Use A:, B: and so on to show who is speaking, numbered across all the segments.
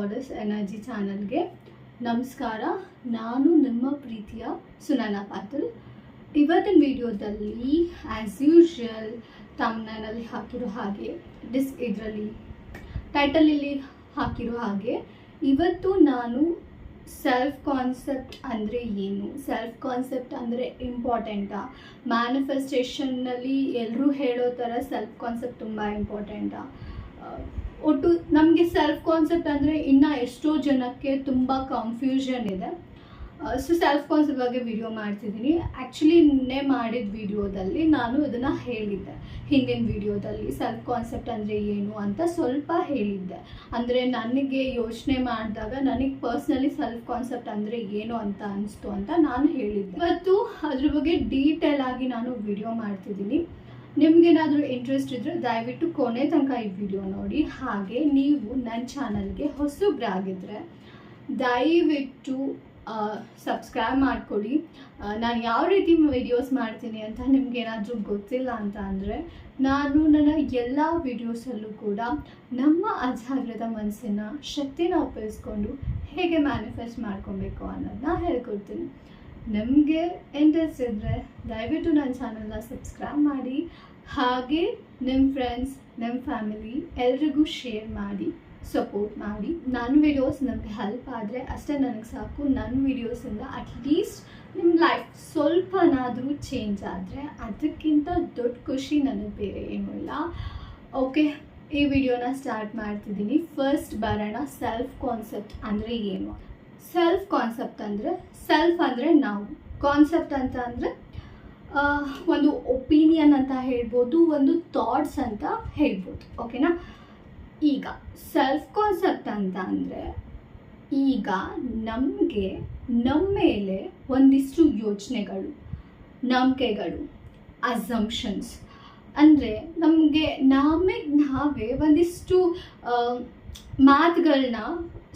A: Goddess energy ಚಾನಲ್ಗೆ ನಮಸ್ಕಾರ. ನಾನು ನಿಮ್ಮ ಪ್ರೀತಿಯ ಸುನನ ಪಾಟೀಲ್. ಇವತ್ತಿನ ವಿಡಿಯೋದಲ್ಲಿ ಆ್ಯಸ್ ಯೂಶ್ವಲ್ ತಮ್ಮನಲ್ಲಿ ಹಾಕಿರೋ ಹಾಗೆ ಡಿಸ್ಕ್ ಇದರಲ್ಲಿ ಟೈಟಲಲ್ಲಿ ಹಾಕಿರೋ ಹಾಗೆ, ಇವತ್ತು ನಾನು ಸೆಲ್ಫ್ ಕಾನ್ಸೆಪ್ಟ್ ಅಂದರೆ ಏನು? ಸೆಲ್ಫ್ ಕಾನ್ಸೆಪ್ಟ್ ಅಂದರೆ ಇಂಪಾರ್ಟೆಂಟಾ ಮ್ಯಾನಿಫೆಸ್ಟೇಷನ್ನಲ್ಲಿ ಎಲ್ಲರೂ ಹೇಳೋ ಥರ ಸೆಲ್ಫ್ ಕಾನ್ಸೆಪ್ಟ್ ತುಂಬ ಇಂಪಾರ್ಟೆಂಟಾ ಒಟ್ಟು ನಮಗೆ ಸೆಲ್ಫ್ ಕಾನ್ಸೆಪ್ಟ್ ಅಂದರೆ ಇನ್ನೂ ಎಷ್ಟೋ ಜನಕ್ಕೆ ತುಂಬ ಕನ್ಫ್ಯೂಷನ್ ಇದೆ. ಸೊ ಸೆಲ್ಫ್ ಕಾನ್ಸೆಪ್ಟ್ ಬಗ್ಗೆ ವಿಡಿಯೋ ಮಾಡ್ತಿದ್ದೀನಿ. ಆ್ಯಕ್ಚುಲಿ ನಿನ್ನೆ ಮಾಡಿದ ವಿಡಿಯೋದಲ್ಲಿ ನಾನು ಇದನ್ನು ಹೇಳಿದ್ದೆ. ಹಿಂದಿನ ವಿಡಿಯೋದಲ್ಲಿ ಸೆಲ್ಫ್ ಕಾನ್ಸೆಪ್ಟ್ ಅಂದರೆ ಏನು ಅಂತ ಸ್ವಲ್ಪ ಹೇಳಿದ್ದೆ. ಅಂದರೆ ನನಗೆ ಯೋಚನೆ ಮಾಡಿದಾಗ ನನಗೆ ಪರ್ಸ್ನಲಿ ಸೆಲ್ಫ್ ಕಾನ್ಸೆಪ್ಟ್ ಅಂದರೆ ಏನು ಅಂತ ಅನಿಸ್ತು ಅಂತ ನಾನು ಹೇಳಿದ್ದೆ. ಇವತ್ತು ಅದ್ರ ಬಗ್ಗೆ ಡೀಟೇಲ್ ಆಗಿ ನಾನು ವಿಡಿಯೋ ಮಾಡ್ತಿದ್ದೀನಿ. ನಿಮ್ಗೇನಾದರೂ ಇಂಟ್ರೆಸ್ಟ್ ಇದ್ದರೆ ದಯವಿಟ್ಟು ಕೊನೆ ತನಕ ಈ ವಿಡಿಯೋ ನೋಡಿ. ಹಾಗೆ ನೀವು ನನ್ನ ಚಾನಲ್ಗೆ ಹೊಸಬ್ರಾಗಿದ್ದರೆ ದಯವಿಟ್ಟು ಸಬ್ಸ್ಕ್ರೈಬ್ ಮಾಡಿಕೊಡಿ. ನಾನು ಯಾವ ರೀತಿ ವಿಡಿಯೋಸ್ ಮಾಡ್ತೀನಿ ಅಂತ ನಿಮಗೇನಾದರೂ ಗೊತ್ತಿಲ್ಲ ಅಂತ ಅಂದರೆ ನಾನು ನನ್ನ ಎಲ್ಲ ವಿಡಿಯೋಸಲ್ಲೂ ಕೂಡ ನಮ್ಮ ಅಜಾಗ್ರದ ಮನಸ್ಸಿನ ಶಕ್ತಿನ ಉಪಯೋಗಿಸ್ಕೊಂಡು ಹೇಗೆ ಮ್ಯಾನಿಫೆಸ್ಟ್ ಮಾಡ್ಕೊಬೇಕು ಅನ್ನೋದನ್ನ ಹೇಳ್ಕೊಡ್ತೀನಿ. ನಿಮಗೆ ಇಂಟ್ರೆಸ್ಟ್ ಇದ್ದರೆ ದಯವಿಟ್ಟು ನನ್ನ ಚಾನಲ್ನ ಸಬ್ಸ್ಕ್ರೈಬ್ ಮಾಡಿ, ಹಾಗೆ ನಿಮ್ಮ ಫ್ರೆಂಡ್ಸ್ ನಿಮ್ಮ ಫ್ಯಾಮಿಲಿ ಎಲ್ರಿಗೂ ಶೇರ್ ಮಾಡಿ ಸಪೋರ್ಟ್ ಮಾಡಿ. ನನ್ನ ವಿಡಿಯೋಸ್ ನಮಗೆ ಹೆಲ್ಪ್ ಆದರೆ ಅಷ್ಟೇ ನನಗೆ ಸಾಕು. ನನ್ನ ವಿಡಿಯೋಸಿಂದ ಅಟ್ಲೀಸ್ಟ್ ನಿಮ್ಮ ಲೈಫ್ ಸ್ವಲ್ಪನಾದರೂ ಚೇಂಜ್ ಆದರೆ ಅದಕ್ಕಿಂತ ದೊಡ್ಡ ಖುಷಿ ನನಗೆ ಬೇರೆ ಏನೂ ಇಲ್ಲ. ಓಕೆ ಈ ವಿಡಿಯೋನ ಸ್ಟಾರ್ಟ್ ಮಾಡ್ತಿದ್ದೀನಿ. ಫಸ್ಟ್ ಬರೋಣ ಸೆಲ್ಫ್ ಕಾನ್ಸೆಪ್ಟ್ ಅಂದರೆ ಏನು? ಸೆಲ್ಫ್ ಕಾನ್ಸೆಪ್ಟ್ ಅಂದರೆ ಸೆಲ್ಫ್ ಅಂದರೆ ನಾವು. ಕಾನ್ಸೆಪ್ಟ್ ಅಂತ ಅಂದರೆ ಒಂದು ಒಪಿನಿಯನ್ ಅಂತ ಹೇಳ್ಬೋದು, ಒಂದು ಥಾಟ್ಸ್ ಅಂತ ಹೇಳ್ಬೋದು. ಓಕೆನಾ ಈಗ ಸೆಲ್ಫ್ ಕಾನ್ಸೆಪ್ಟ್ ಅಂತ ಅಂದರೆ ಈಗ ನಮಗೆ ನಮ್ಮ ಮೇಲೆ ಒಂದಿಷ್ಟು ಯೋಚನೆಗಳು ನಂಬಿಕೆಗಳು ಅಸಂಪ್ಷನ್ಸ್ ಅಂದರೆ ನಮಗೆ ನಮಗೆ ನಾವೇ ಒಂದಿಷ್ಟು ಮಾತುಗಳನ್ನ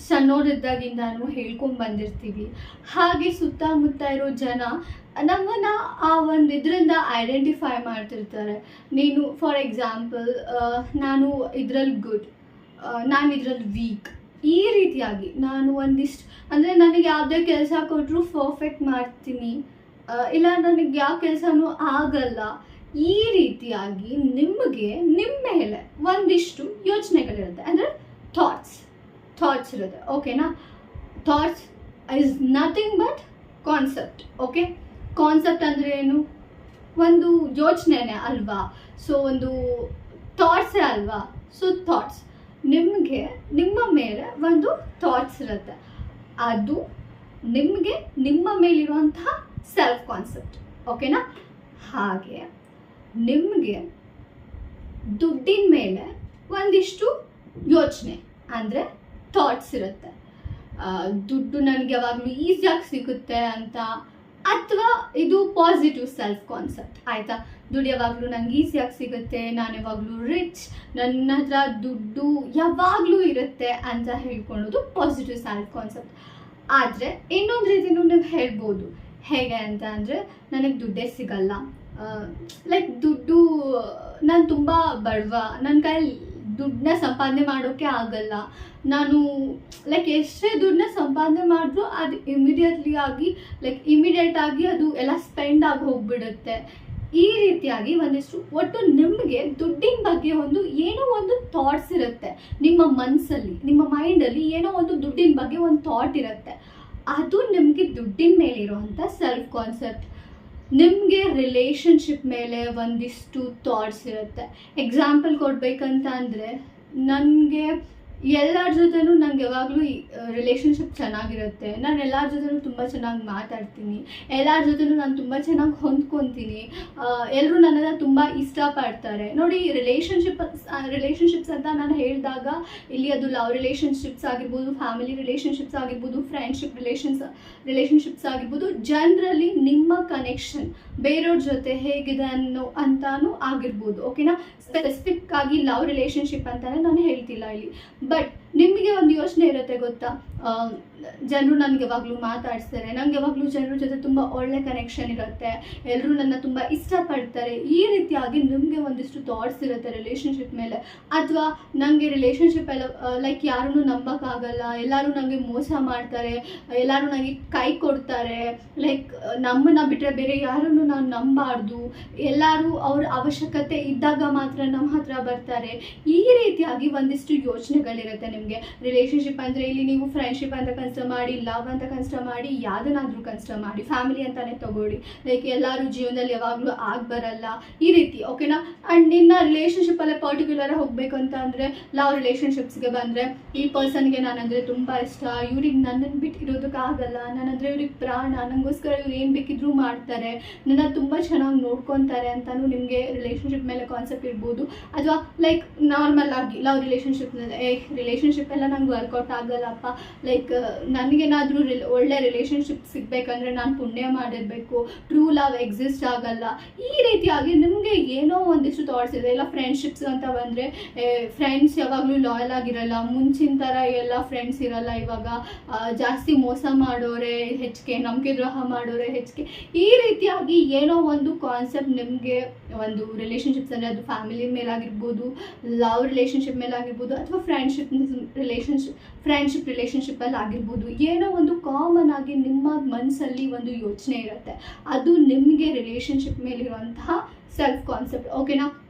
A: ಸಣ್ಣೋರಿದ್ದಾಗಿಂದಾನು ಹೇಳ್ಕೊಂಡು ಬಂದಿರ್ತೀವಿ. ಹಾಗೆ ಸುತ್ತಮುತ್ತ ಇರೋ ಜನ ನಮ್ಮನ್ನು ಆ ಒಂದು ಇದರಿಂದ ಐಡೆಂಟಿಫೈ ಮಾಡ್ತಿರ್ತಾರೆ. ನೀನು ಫಾರ್ ಎಕ್ಸಾಂಪಲ್ ನಾನು ಇದರಲ್ಲಿ ಗುಡ್ ನಾನು ಇದರಲ್ಲಿ ವೀಕ್ ಈ ರೀತಿಯಾಗಿ ನಾನು ಒಂದಿಷ್ಟು, ಅಂದರೆ ನನಗೆ ಯಾವುದೇ ಕೆಲಸ ಕೊಟ್ಟರು ಪರ್ಫೆಕ್ಟ್ ಮಾಡ್ತೀನಿ. ಇಲ್ಲ ನನಗೆ ಯಾವ ಕೆಲಸನೂ ಆಗಲ್ಲ. ಈ ರೀತಿಯಾಗಿ ನಿಮಗೆ ನಿಮ್ಮ ಮೇಲೆ ಒಂದಿಷ್ಟು ಯೋಚನೆಗಳಿರುತ್ತೆ. ಅಂದರೆ ಥಾಟ್ಸ್ ಥಾಟ್ಸ್ ಇರುತ್ತೆ ಓಕೆನಾ thoughts is nothing but concept okay concept ಅಂದರೆ ಏನು? ಒಂದು ಯೋಚನೆನೇ ಅಲ್ವಾ? ಸೊ ಒಂದು ಥಾಟ್ಸೇ ಅಲ್ವಾ? ಸೊ ಥಾಟ್ಸ್ ನಿಮಗೆ, ನಿಮ್ಮ ಮೇಲೆ ಒಂದು ಥಾಟ್ಸ್ ಇರುತ್ತೆ. ಅದು ನಿಮಗೆ, ನಿಮ್ಮ ಮೇಲಿರುವಂತಹ ಸೆಲ್ಫ್ ಕಾನ್ಸೆಪ್ಟ್ ಓಕೆನಾ ಹಾಗೆ ನಿಮಗೆ ದುಡ್ಡಿನ ಮೇಲೆ ಒಂದಿಷ್ಟು ಯೋಚನೆ ಅಂದರೆ ಥಾಟ್ಸ್ ಇರುತ್ತೆ. ದುಡ್ಡು ನನಗೆ ಯಾವಾಗಲೂ ಈಸಿಯಾಗಿ ಸಿಗುತ್ತೆ ಅಂತ ಅಥವಾ ಇದು ಪಾಸಿಟಿವ್ ಸೆಲ್ಫ್ ಕಾನ್ಸೆಪ್ಟ್ ಆಯಿತಾ? ದುಡ್ಡು ಯಾವಾಗಲೂ ನನಗೆ ಈಸಿಯಾಗಿ ಸಿಗುತ್ತೆ, ನಾನು ಯಾವಾಗಲೂ ರಿಚ್ ನನ್ನ ಹತ್ರ ದುಡ್ಡು ಯಾವಾಗಲೂ ಇರುತ್ತೆ ಅಂತ ಹೇಳ್ಕೊಳ್ಳೋದು ಪಾಸಿಟಿವ್ ಸೆಲ್ಫ್ ಕಾನ್ಸೆಪ್ಟ್ ಆದರೆ ಇನ್ನೊಂದು ರೀತಿಯೂ ನೀವು ಹೇಳ್ಬೋದು. ಹೇಗೆ ಅಂತ ಅಂದರೆ ನನಗೆ ದುಡ್ಡೇ ಸಿಗಲ್ಲ. ಲೈಕ್ ದುಡ್ಡು, ನಾನು ತುಂಬ ಬಡವ ನನ್ನ ಕೈಯಲ್ಲಿ ದುಡ್ಡನ್ನ ಸಂಪಾದನೆ ಮಾಡೋಕ್ಕೆ ಆಗಲ್ಲ. ನಾನು ಲೈಕ್ ಎಷ್ಟೇ ದುಡ್ಡನ್ನ ಸಂಪಾದನೆ ಮಾಡಿದ್ರೂ ಅದು ಇಮಿಡಿಯೇಟ್ಲಿ ಆಗಿ ಲೈಕ್ ಇಮಿಡಿಯೇಟ್ ಆಗಿ ಅದು ಎಲ್ಲ ಸ್ಪೆಂಡ್ ಆಗಿ ಹೋಗ್ಬಿಡುತ್ತೆ. ಈ ರೀತಿಯಾಗಿ ಒಂದಿಷ್ಟು ಒಟ್ಟು ನಿಮಗೆ ದುಡ್ಡಿನ ಬಗ್ಗೆ ಒಂದು ಏನೋ ಒಂದು ಥಾಟ್ಸ್ ಇರುತ್ತೆ. ನಿಮ್ಮ ಮನಸ್ಸಲ್ಲಿ ನಿಮ್ಮ ಮೈಂಡಲ್ಲಿ ಏನೋ ಒಂದು ದುಡ್ಡಿನ ಬಗ್ಗೆ ಒಂದು ಥಾಟ್ ಇರುತ್ತೆ. ಅದು ನಿಮಗೆ ದುಡ್ಡಿನ ಮೇಲಿರುವಂಥ ಸೆಲ್ಫ್ ಕಾನ್ಸೆಪ್ಟ್ ನಿಮಗೆ ರಿಲೇಷನ್ಶಿಪ್ ಮೇಲೆ ಒಂದಿಷ್ಟು ಥಾಟ್ಸ್ ಇರುತ್ತೆ. ಎಕ್ಸಾಂಪಲ್ ಕೊಡಬೇಕಂತ ಅಂದರೆ ನನಗೆ ಎಲ್ಲರ ಜೊತೆನೂ ನಂಗೆ ಯಾವಾಗಲೂ ರಿಲೇಷನ್ಶಿಪ್ ಚೆನ್ನಾಗಿರುತ್ತೆ. ನಾನು ಎಲ್ಲರ ಜೊತೆನೂ ತುಂಬ ಚೆನ್ನಾಗಿ ಮಾತಾಡ್ತೀನಿ. ಎಲ್ಲರ ಜೊತೆನೂ ನಾನು ತುಂಬ ಚೆನ್ನಾಗಿ ಹೊಂದ್ಕೊತೀನಿ. ಎಲ್ಲರೂ ನನ್ನನ್ನು ತುಂಬ ಇಷ್ಟಪಡ್ತಾರೆ. ನೋಡಿ ರಿಲೇಷನ್ಶಿಪ್ ರಿಲೇಷನ್ಶಿಪ್ಸ್ ಅಂತ ನಾನು ಹೇಳಿದಾಗ ಇಲ್ಲಿ ಅದು ಲವ್ ರಿಲೇಷನ್ಶಿಪ್ಸ್ ಆಗಿರ್ಬೋದು ಫ್ಯಾಮಿಲಿ ರಿಲೇಷನ್ಶಿಪ್ಸ್ ಆಗಿರ್ಬೋದು ಫ್ರೆಂಡ್ಶಿಪ್ ರಿಲೇಷನ್ಸ್ ರಿಲೇಷನ್ಶಿಪ್ಸ್ ಆಗಿರ್ಬೋದು ಜನರಲಿ ನಿಮ್ಮ ಕನೆಕ್ಷನ್ ಬೇರೆಯವ್ರ ಜೊತೆ ಹೇಗಿದೆ ಅನ್ನೋ ಅಂತಾನು ಆಗಿರ್ಬೋದು. ಓಕೆನಾ ಸ್ಪೆಸಿಫಿಕ್ ಆಗಿ ಲವ್ ರಿಲೇಶನ್ಶಿಪ್ ಅಂತಾನೆ ನಾನು ಹೇಳ್ತಿಲ್ಲ ಇಲ್ಲಿ. ಬಟ್ ನಿಮಗೆ ಒಂದು ಯೋಚನೆ ಇರುತ್ತೆ ಗೊತ್ತಾ? ಜನರು ನನಗೆ ಯಾವಾಗಲೂ ಮಾತಾಡಿಸ್ತಾರೆ. ನನಗೆ ಯಾವಾಗಲೂ ಜನರ ಜೊತೆ ತುಂಬ ಒಳ್ಳೆ ಕನೆಕ್ಷನ್ ಇರುತ್ತೆ. ಎಲ್ಲರೂ ನನ್ನ ತುಂಬ ಇಷ್ಟಪಡ್ತಾರೆ. ಈ ರೀತಿಯಾಗಿ ನಿಮಗೆ ಒಂದಿಷ್ಟು ಥಾಟ್ಸ್ ಇರುತ್ತೆ ರಿಲೇಷನ್ಶಿಪ್ ಮೇಲೆ. ಅಥವಾ ನನಗೆ ರಿಲೇಷನ್ಶಿಪ್ ಎಲ್ಲ ಲೈಕ್ ಯಾರನ್ನೂ ನಂಬೋಕ್ಕಾಗಲ್ಲ, ಎಲ್ಲರೂ ನನಗೆ ಮೋಸ ಮಾಡ್ತಾರೆ, ಎಲ್ಲರೂ ನನಗೆ ಕೈ ಕೊಡ್ತಾರೆ. ಲೈಕ್ ನಮ್ಮನ್ನ ಬಿಟ್ಟರೆ ಬೇರೆ ಯಾರನ್ನು ನಾನು ನಂಬಾರ್ದು. ಎಲ್ಲರೂ ಅವ್ರ ಅವಶ್ಯಕತೆ ಇದ್ದಾಗ ಮಾತ್ರ ನಮ್ಮ ಹತ್ರ ಬರ್ತಾರೆ. ಈ ರೀತಿಯಾಗಿ ಒಂದಿಷ್ಟು ಯೋಚನೆಗಳಿರುತ್ತೆ ನಿಮಗೆ. ರಿಲೇಷನ್ಶಿಪ್ ಅಂದರೆ ಇಲ್ಲಿ ನೀವು ಫ್ರೆಂಡ್ಶಿಪ್ ಅಂತ ಕನ್ಸಿಡರ್ ಮಾಡಿ ಲವ್ ಅಂತ ಕನ್ಸಿಡರ್ ಮಾಡಿ, ಯಾವುದನ್ನಾದರೂ ಕನ್ಸಿಡರ್ ಮಾಡಿ ಫ್ಯಾಮಿಲಿ ಅಂತಾನೆ ತಗೊಳ್ಳಿ. ಲೈಕ್ ಎಲ್ಲರೂ ಜೀವನದಲ್ಲಿ ಯಾವಾಗಲೂ ಆಗಿ ಬರಲ್ಲ. ಈ ರೀತಿ ಓಕೆನಾ ಆ್ಯಂಡ್ ನಿನ್ನ ರಿಲೇಷನ್ಶಿಪ್ಪಲ್ಲೇ ಪರ್ಟಿಕ್ಯುಲರ್ ಹೋಗಬೇಕು ಅಂತ ಅಂದರೆ ಲವ್ ರಿಲೇಷನ್ಶಿಪ್ಸ್ಗೆ ಬಂದರೆ, ಈ ಪರ್ಸನ್ಗೆ ನಾನಂದರೆ ತುಂಬ ಇಷ್ಟ. ಇವ್ರಿಗೆ ನನ್ನನ್ನು ಬಿಟ್ಟಿರೋದಕ್ಕಾಗಲ್ಲ ನಾನಂದರೆ ಇವ್ರಿಗೆ ಪ್ರಾಣ ನನಗೋಸ್ಕರ ಇವ್ರು ಏನು ಬೇಕಿದ್ರೂ ಮಾಡ್ತಾರೆ. ನನ್ನ ತುಂಬ ಚೆನ್ನಾಗಿ ನೋಡ್ಕೊತಾರೆ ಅಂತಲೂ ನಿಮಗೆ ರಿಲೇಷನ್ಶಿಪ್ ಮೇಲೆ ಕಾನ್ಸೆಪ್ಟ್ ಇರ್ಬೋದು. ಅಥವಾ ಲೈಕ್ ನಾರ್ಮಲ್ ಆಗಿ ಲವ್ ರಿಲೇಷನ್ಶಿಪ್ನಲ್ಲಿ ಏ ರಿಲೇಷನ್ಶಿಪ್ ಎಲ್ಲ ನಂಗೆ ವರ್ಕೌಟ್ ಆಗಲ್ಲಪ್ಪ. ಲೈಕ್ ನನಗೇನಾದರೂ ರಿಲ್ ಒಳ್ಳೆ ರಿಲೇಷನ್ಶಿಪ್ ಸಿಗಬೇಕಂದ್ರೆ ನಾನು ಪುಣ್ಯ ಮಾಡಿರಬೇಕು. ಟ್ರೂ ಲವ್ ಎಕ್ಸಿಸ್ಟ್ ಆಗಲ್ಲ. ಈ ರೀತಿಯಾಗಿ ನಿಮಗೆ ಏನೋ ಒಂದಿಷ್ಟು ಥಾಟ್ಸ್ ಇದೆ. ಇಲ್ಲ ಫ್ರೆಂಡ್ಶಿಪ್ಸ್ ಅಂತ ಬಂದರೆ ಫ್ರೆಂಡ್ಸ್ ಯಾವಾಗಲೂ ಲಾಯಲ್ ಆಗಿರಲ್ಲ. ಮುಂಚಿನ ಥರ ಎಲ್ಲ ಫ್ರೆಂಡ್ಸ್ ಇರಲ್ಲ ಇವಾಗ. ಜಾಸ್ತಿ ಮೋಸ ಮಾಡೋರೆ ಹೆಚ್ಚಿಗೆ, ನಂಬಿಕೆ ದ್ರೋಹ ಮಾಡೋರೆ ಹೆಚ್ಚಿಗೆ. ಈ ರೀತಿಯಾಗಿ ಏನೋ ಒಂದು ಕಾನ್ಸೆಪ್ಟ್ ನಿಮಗೆ ಒಂದು ರಿಲೇಷನ್ಶಿಪ್ಸ್ ಅಂದರೆ ಅದು ಫ್ಯಾಮಿಲಿ ಮೇಲಾಗಿರ್ಬೋದು ಲವ್ ರಿಲೇಷನ್ಶಿಪ್ ಮೇಲೆ ಆಗಿರ್ಬೋದು ಅಥವಾ ಫ್ರೆಂಡ್ಶಿಪ್ ರಿಲೇಷನ್ಶಿಪ್ ಫ್ರೆಂಡ್ಶಿಪ್ ರಿಲೇಷನ್ಶಿಪ್ಪಲ್ಲಿ ಆಗಿರ್ಬೋದು. ಏನೋ ಒಂದು ಕಾಮನ್ ಆಗಿ ನಿಮ್ಮ ಮನಸ್ಸಲ್ಲಿ ಒಂದು ಯೋಚನೆ ಇರುತ್ತೆ. ಅದು ನಿಮಗೆ ರಿಲೇಷನ್ಶಿಪ್ ಮೇಲಿರುವಂತಹ ಸೆಲ್ಫ್ ಕಾನ್ಸೆಪ್ಟ್ ಓಕೆನಾ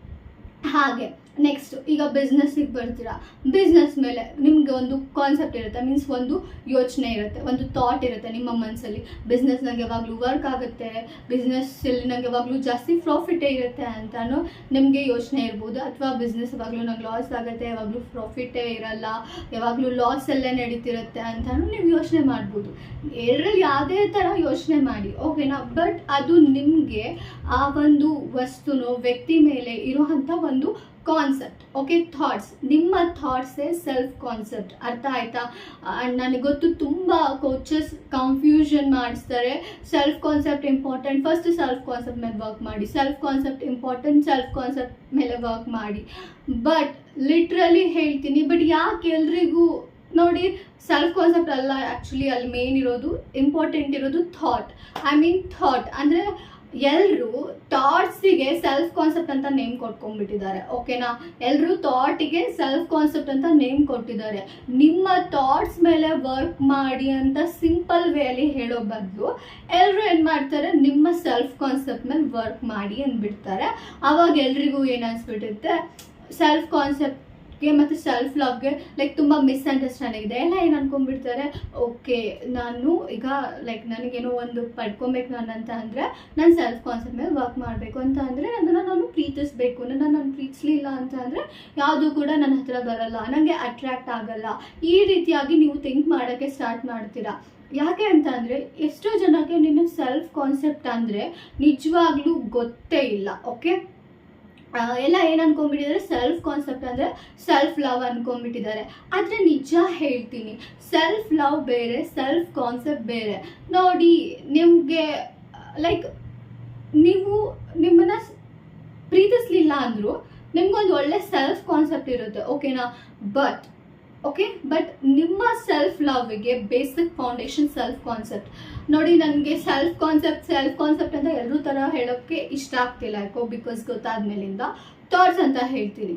A: ಹಾಗೆ. ನೆಕ್ಸ್ಟ್ ಈಗ ಬಿಸ್ನೆಸ್ಸಿಗೆ ಬರ್ತೀರಾ? ಬಿಸ್ನೆಸ್ ಮೇಲೆ ನಿಮಗೆ ಒಂದು ಕಾನ್ಸೆಪ್ಟ್ ಇರುತ್ತೆ ಮೀನ್ಸ್ ಒಂದು ಯೋಚನೆ ಇರುತ್ತೆ, ಒಂದು ಥಾಟ್ ಇರುತ್ತೆ ನಿಮ್ಮ ಮನಸ್ಸಲ್ಲಿ ಬಿಸ್ನೆಸ್ ನಂಗೆ ಯಾವಾಗಲೂ ವರ್ಕ್ ಆಗುತ್ತೆ ಬಿಸ್ನೆಸ್ಸಲ್ಲಿ ನನಗೆ ಯಾವಾಗಲೂ ಜಾಸ್ತಿ ಪ್ರಾಫಿಟೇ ಇರುತ್ತೆ ಅಂತಲೂ ನಿಮಗೆ ಯೋಚನೆ ಇರ್ಬೋದು. ಅಥವಾ ಬಿಸ್ನೆಸ್ ಯಾವಾಗಲೂ ನಂಗೆ ಲಾಸ್ ಆಗುತ್ತೆ, ಯಾವಾಗಲೂ ಪ್ರಾಫಿಟೇ ಇರಲ್ಲ, ಯಾವಾಗಲೂ ಲಾಸಲ್ಲೇ ನಡೀತಿರುತ್ತೆ ಅಂತಲೂ ನೀವು ಯೋಚನೆ ಮಾಡ್ಬೋದು. ಎರಡರಲ್ಲಿ ಯಾವುದೇ ಥರ ಯೋಚನೆ ಮಾಡಿ, ಓಕೆನಾ? ಬಟ್ ಅದು ನಿಮಗೆ ಆ ಒಂದು ವಸ್ತುನೋ ವ್ಯಕ್ತಿ ಮೇಲೆ ಇರುವಂಥ ಒಂದು ಕಾನ್ಸೆಪ್ಟ್ ಓಕೆ ಥಾಟ್ಸ್ ನಿಮ್ಮ ಥಾಟ್ಸೇ ಸೆಲ್ಫ್ ಕಾನ್ಸೆಪ್ಟ್ ಅರ್ಥ ಆಯ್ತಾ? ಆ್ಯಂಡ್ ನನಗೆ ಗೊತ್ತು ತುಂಬ ಕೋಚಸ್ ಕನ್ಫ್ಯೂಷನ್ ಮಾಡಿಸ್ತಾರೆ. Self concept important first self concept ಮೇಲೆ ವರ್ಕ್ ಮಾಡಿ. Self concept important self concept ಮೇಲೆ ವರ್ಕ್ ಮಾಡಿ. ಬಟ್ ಲಿಟ್ರಲಿ ಹೇಳ್ತೀನಿ. ಬಟ್ ಯಾಕೆ ಎಲ್ರಿಗೂ ನೋಡಿ ಸೆಲ್ಫ್ ಕಾನ್ಸೆಪ್ಟ್ ಅಲ್ಲ ಆ್ಯಕ್ಚುಲಿ ಅಲ್ಲಿ ಮೇನ್ ಇರೋದು ಇಂಪಾರ್ಟೆಂಟ್ ಇರೋದು ಥಾಟ್ ಐ ಮೀನ್ ಥಾಟ್ ಅಂದರೆ ಎಲ್ಲರೂ ಥಾಟ್ಸಿಗೆ ಸೆಲ್ಫ್ ಕಾನ್ಸೆಪ್ಟ್ ಅಂತ ನೇಮ್ ಕೊಟ್ಕೊಂಡ್ಬಿಟ್ಟಿದ್ದಾರೆ. ಓಕೆನಾ ಎಲ್ಲರೂ ಥಾಟಿಗೆ ಸೆಲ್ಫ್ ಕಾನ್ಸೆಪ್ಟ್ ಅಂತ ನೇಮ್ ಕೊಟ್ಟಿದ್ದಾರೆ. ನಿಮ್ಮ ಥಾಟ್ಸ್ ಮೇಲೆ ವರ್ಕ್ ಮಾಡಿ ಅಂತ ಸಿಂಪಲ್ ವೇಯಲ್ಲಿ ಹೇಳೋ ಬದಲು ಎಲ್ಲರೂ ಏನು ಮಾಡ್ತಾರೆ? ನಿಮ್ಮ ಸೆಲ್ಫ್ ಕಾನ್ಸೆಪ್ಟ್ ಮೇಲೆ ವರ್ಕ್ ಮಾಡಿ ಅಂದ್ಬಿಡ್ತಾರೆ. ಆವಾಗ ಎಲ್ರಿಗೂ ಏನು ಅನ್ಸ್ಬಿಟ್ಟಿರುತ್ತೆ ಸೆಲ್ಫ್ ಕಾನ್ಸೆಪ್ಟ್ಗೆ ಮತ್ತು ಸೆಲ್ಫ್ ಲವ್ಗೆ ಲೈಕ್ ತುಂಬ ಮಿಸ್ಅಂಡರ್ಸ್ಟ್ಯಾಂಡಿಂಗ್ ಇದೆ. ಎಲ್ಲ ಏನು ಅನ್ಕೊಂಡ್ಬಿಡ್ತಾರೆ, ಓಕೆ, ನಾನು ಈಗ ಲೈಕ್ ನನಗೇನೋ ಒಂದು ಪಡ್ಕೊಬೇಕು ನಾನು ಅಂತ ಅಂದರೆ, ನಾನು ಸೆಲ್ಫ್ ಕಾನ್ಸೆಪ್ಟ್ ಮೇಲೆ ವರ್ಕ್ ಮಾಡಬೇಕು ಅಂತ ಅಂದರೆ, ಅದನ್ನು ನಾನು ಪ್ರೀತಿಸ್ಬೇಕು. ನನ್ನ, ನಾನು ಪ್ರೀತಿಸಲಿಲ್ಲ ಅಂತ ಅಂದರೆ, ಯಾವುದು ಕೂಡ ನನ್ನ ಹತ್ರ ಬರಲ್ಲ. ನನಗೆ ಅಟ್ರ್ಯಾಕ್ಟ್ ಆಗಲ್ಲ. ಈ ರೀತಿಯಾಗಿ ನೀವು ಥಿಂಕ್ ಮಾಡೋಕ್ಕೆ ಸ್ಟಾರ್ಟ್ ಮಾಡ್ತೀರಾ? ಯಾಕೆ ಅಂತ ಅಂದರೆ, ಎಷ್ಟೋ ಜನಕ್ಕೆ ನಿನ್ನ ಸೆಲ್ಫ್ ಕಾನ್ಸೆಪ್ಟ್ ಅಂದರೆ ನಿಜವಾಗ್ಲೂ ಗೊತ್ತೇ ಇಲ್ಲ, ಓಕೆ? ಎಲ್ಲ ಏನು ಅನ್ಕೊಂಡ್ಬಿಟ್ಟಿದ್ದಾರೆ? ಸೆಲ್ಫ್ ಕಾನ್ಸೆಪ್ಟ್ ಅಂದರೆ ಸೆಲ್ಫ್ ಲವ್ ಅನ್ಕೊಂಡ್ಬಿಟ್ಟಿದ್ದಾರೆ. ಆದರೆ ನಿಜ ಹೇಳ್ತೀನಿ ಸೆಲ್ಫ್ ಲವ್ ಬೇರೆ ಸೆಲ್ಫ್ ಕಾನ್ಸೆಪ್ಟ್ ಬೇರೆ. ನೋಡಿ, ನಿಮಗೆ ಲೈಕ್ ನೀವು ನಿಮ್ಮನ್ನ ಪ್ರೀತಿಸ್ಲಿಲ್ಲ ಅಂದರೂ ನಿಮ್ಗೊಂದು ಒಳ್ಳೆ ಸೆಲ್ಫ್ ಕಾನ್ಸೆಪ್ಟ್ ಇರುತ್ತೆ ಓಕೆನಾ ಬಟ್ ಓಕೆ ಬಟ್ ನಿಮ್ಮ ಸೆಲ್ಫ್ ಲವ್ಗೆ ಬೇಸಿಕ್ ಫೌಂಡೇಶನ್ ಸೆಲ್ಫ್ ಕಾನ್ಸೆಪ್ಟ್ ನೋಡಿ, ನನಗೆ ಸೆಲ್ಫ್ ಕಾನ್ಸೆಪ್ಟ್ ಸೆಲ್ಫ್ ಕಾನ್ಸೆಪ್ಟ್ ಅಂತ ಎಲ್ಲರೂ ಥರ ಹೇಳೋಕ್ಕೆ ಇಷ್ಟ ಆಗ್ತಿಲ್ಲ ಯಾಕೋ ಬಿಕಾಸ್ ಗೊತ್ತಾದ್ಮೇಲಿಂದ. ಥಾಟ್ಸ್ ಅಂತ ಹೇಳ್ತೀನಿ.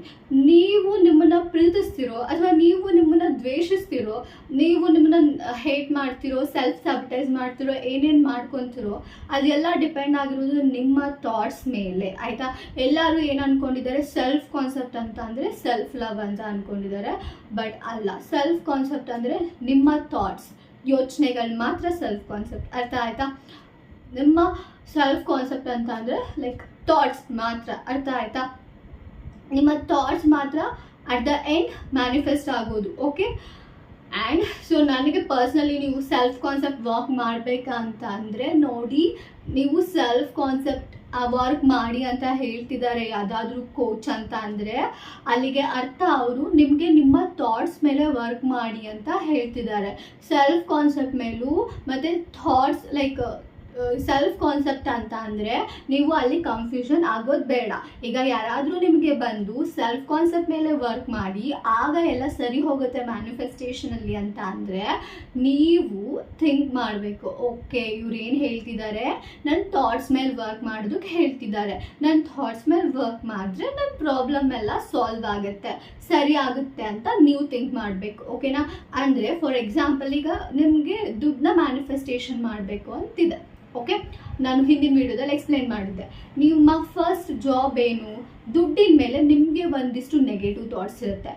A: ನೀವು ನಿಮ್ಮನ್ನು ಪ್ರೀತಿಸ್ತಿರೋ ಅಥವಾ ನೀವು ನಿಮ್ಮನ್ನು ದ್ವೇಷಿಸ್ತಿರೋ, ನೀವು ನಿಮ್ಮನ್ನ ಹೇಟ್ ಮಾಡ್ತಿರೋ ಸೆಲ್ಫ್ ಸಬ್ಟೈಸ್ ಮಾಡ್ತಿರೋ, ಏನೇನು ಮಾಡ್ಕೊತಿರೋ, ಅದೆಲ್ಲ ಡಿಪೆಂಡ್ ಆಗಿರೋದು ನಿಮ್ಮ ಥಾಟ್ಸ್ ಮೇಲೆ, ಆಯಿತಾ? ಎಲ್ಲರೂ ಏನು ಅಂದ್ಕೊಂಡಿದ್ದಾರೆ ಸೆಲ್ಫ್ ಕಾನ್ಸೆಪ್ಟ್ ಅಂತ ಅಂದರೆ ಸೆಲ್ಫ್ ಲವ್ ಅಂತ ಅಂದ್ಕೊಂಡಿದ್ದಾರೆ ಬಟ್ ಅಲ್ಲ ಸೆಲ್ಫ್ ಕಾನ್ಸೆಪ್ಟ್ ಅಂದರೆ ನಿಮ್ಮ ಥಾಟ್ಸ್ ಯೋಚನೆಗಳು ಮಾತ್ರ ಸೆಲ್ಫ್ ಕಾನ್ಸೆಪ್ಟ್ ಅರ್ಥ ಆಯಿತಾ? ನಿಮ್ಮ ಸೆಲ್ಫ್ ಕಾನ್ಸೆಪ್ಟ್ ಅಂತ ಅಂದರೆ ಲೈಕ್ ಥಾಟ್ಸ್ ಮಾತ್ರ. ಅರ್ಥ ಆಯ್ತಾ? ನಿಮ್ಮ ಥಾಟ್ಸ್ ಮಾತ್ರ ಅಟ್ ದ ಎಂಡ್ ಮ್ಯಾನಿಫೆಸ್ಟ್ ಆಗೋದು ಓಕೆ ಆ್ಯಂಡ್ ಸೊ ನನಗೆ ಪರ್ಸ್ನಲಿ ನೀವು ಸೆಲ್ಫ್ ಕಾನ್ಸೆಪ್ಟ್ ವರ್ಕ್ ಮಾಡಬೇಕಂತ ಅಂದರೆ ನೋಡಿ, ನೀವು ಸೆಲ್ಫ್ ಕಾನ್ಸೆಪ್ಟ್ ವರ್ಕ್ ಮಾಡಿ ಅಂತ ಹೇಳ್ತಿದ್ದಾರೆ ಯಾವುದಾದ್ರೂ ಕೋಚ್ ಅಂತ ಅಂದರೆ ಅಲ್ಲಿಗೆ ಅರ್ಥ ಅವರು ನಿಮಗೆ ನಿಮ್ಮ ಥಾಟ್ಸ್ ಮೇಲೆ ವರ್ಕ್ ಮಾಡಿ ಅಂತ ಹೇಳ್ತಿದ್ದಾರೆ. ಸೆಲ್ಫ್ ಕಾನ್ಸೆಪ್ಟ್ ಮೇಲೂ ಮತ್ತು ಥಾಟ್ಸ್ ಲೈಕ್ ಸೆಲ್ಫ್ ಕಾನ್ಸೆಪ್ಟ್ ಅಂತ ಅಂದರೆ ನೀವು ಅಲ್ಲಿ ಕನ್ಫ್ಯೂಷನ್ ಆಗೋದು ಬೇಡ. ಈಗ ಯಾರಾದರೂ ನಿಮಗೆ ಬಂದು ಸೆಲ್ಫ್ ಕಾನ್ಸೆಪ್ಟ್ ಮೇಲೆ ವರ್ಕ್ ಮಾಡಿ, ಆಗ ಎಲ್ಲ ಸರಿ ಹೋಗುತ್ತೆ ಮ್ಯಾನಿಫೆಸ್ಟೇಷನಲ್ಲಿ ಅಂತ ಅಂದರೆ ನೀವು ಥಿಂಕ್ ಮಾಡಬೇಕು. ಓಕೆ ಇವ್ರು ಏನು ಹೇಳ್ತಿದ್ದಾರೆ? ನನ್ನ ಥಾಟ್ಸ್ ಮೇಲೆ ವರ್ಕ್ ಮಾಡೋದಕ್ಕೆ ಹೇಳ್ತಿದ್ದಾರೆ. ನನ್ನ ಥಾಟ್ಸ್ ಮೇಲೆ ವರ್ಕ್ ಮಾಡಿದ್ರೆ ನನ್ನ ಪ್ರಾಬ್ಲಮ್ ಎಲ್ಲ ಸಾಲ್ವ್ ಆಗುತ್ತೆ. ಸರಿ ಆಗುತ್ತೆ ಅಂತ ನೀವು ಥಿಂಕ್ ಮಾಡಬೇಕು. ಓಕೆನಾ ಅಂದರೆ ಫಾರ್ ಎಕ್ಸಾಂಪಲ್ ಈಗ ನಿಮಗೆ ದುಡ್ಡನ್ನ ಮ್ಯಾನಿಫೆಸ್ಟೇಷನ್ ಮಾಡಬೇಕು ಅಂತಿದೆ. ಓಕೆ ನಾನು ಹಿಂದಿನ ವಿಡಿಯೋದಲ್ಲಿ ಎಕ್ಸ್ಪ್ಲೇನ್ ಮಾಡಿದ್ದೆ. ನಿಮ್ಮ ಫಸ್ಟ್ ಜಾಬ್ ಏನು? ದುಡ್ಡಿನ ಮೇಲೆ ನಿಮಗೆ ಒಂದಿಷ್ಟು ನೆಗೆಟಿವ್ ಥಾಟ್ಸ್ ಇರುತ್ತೆ.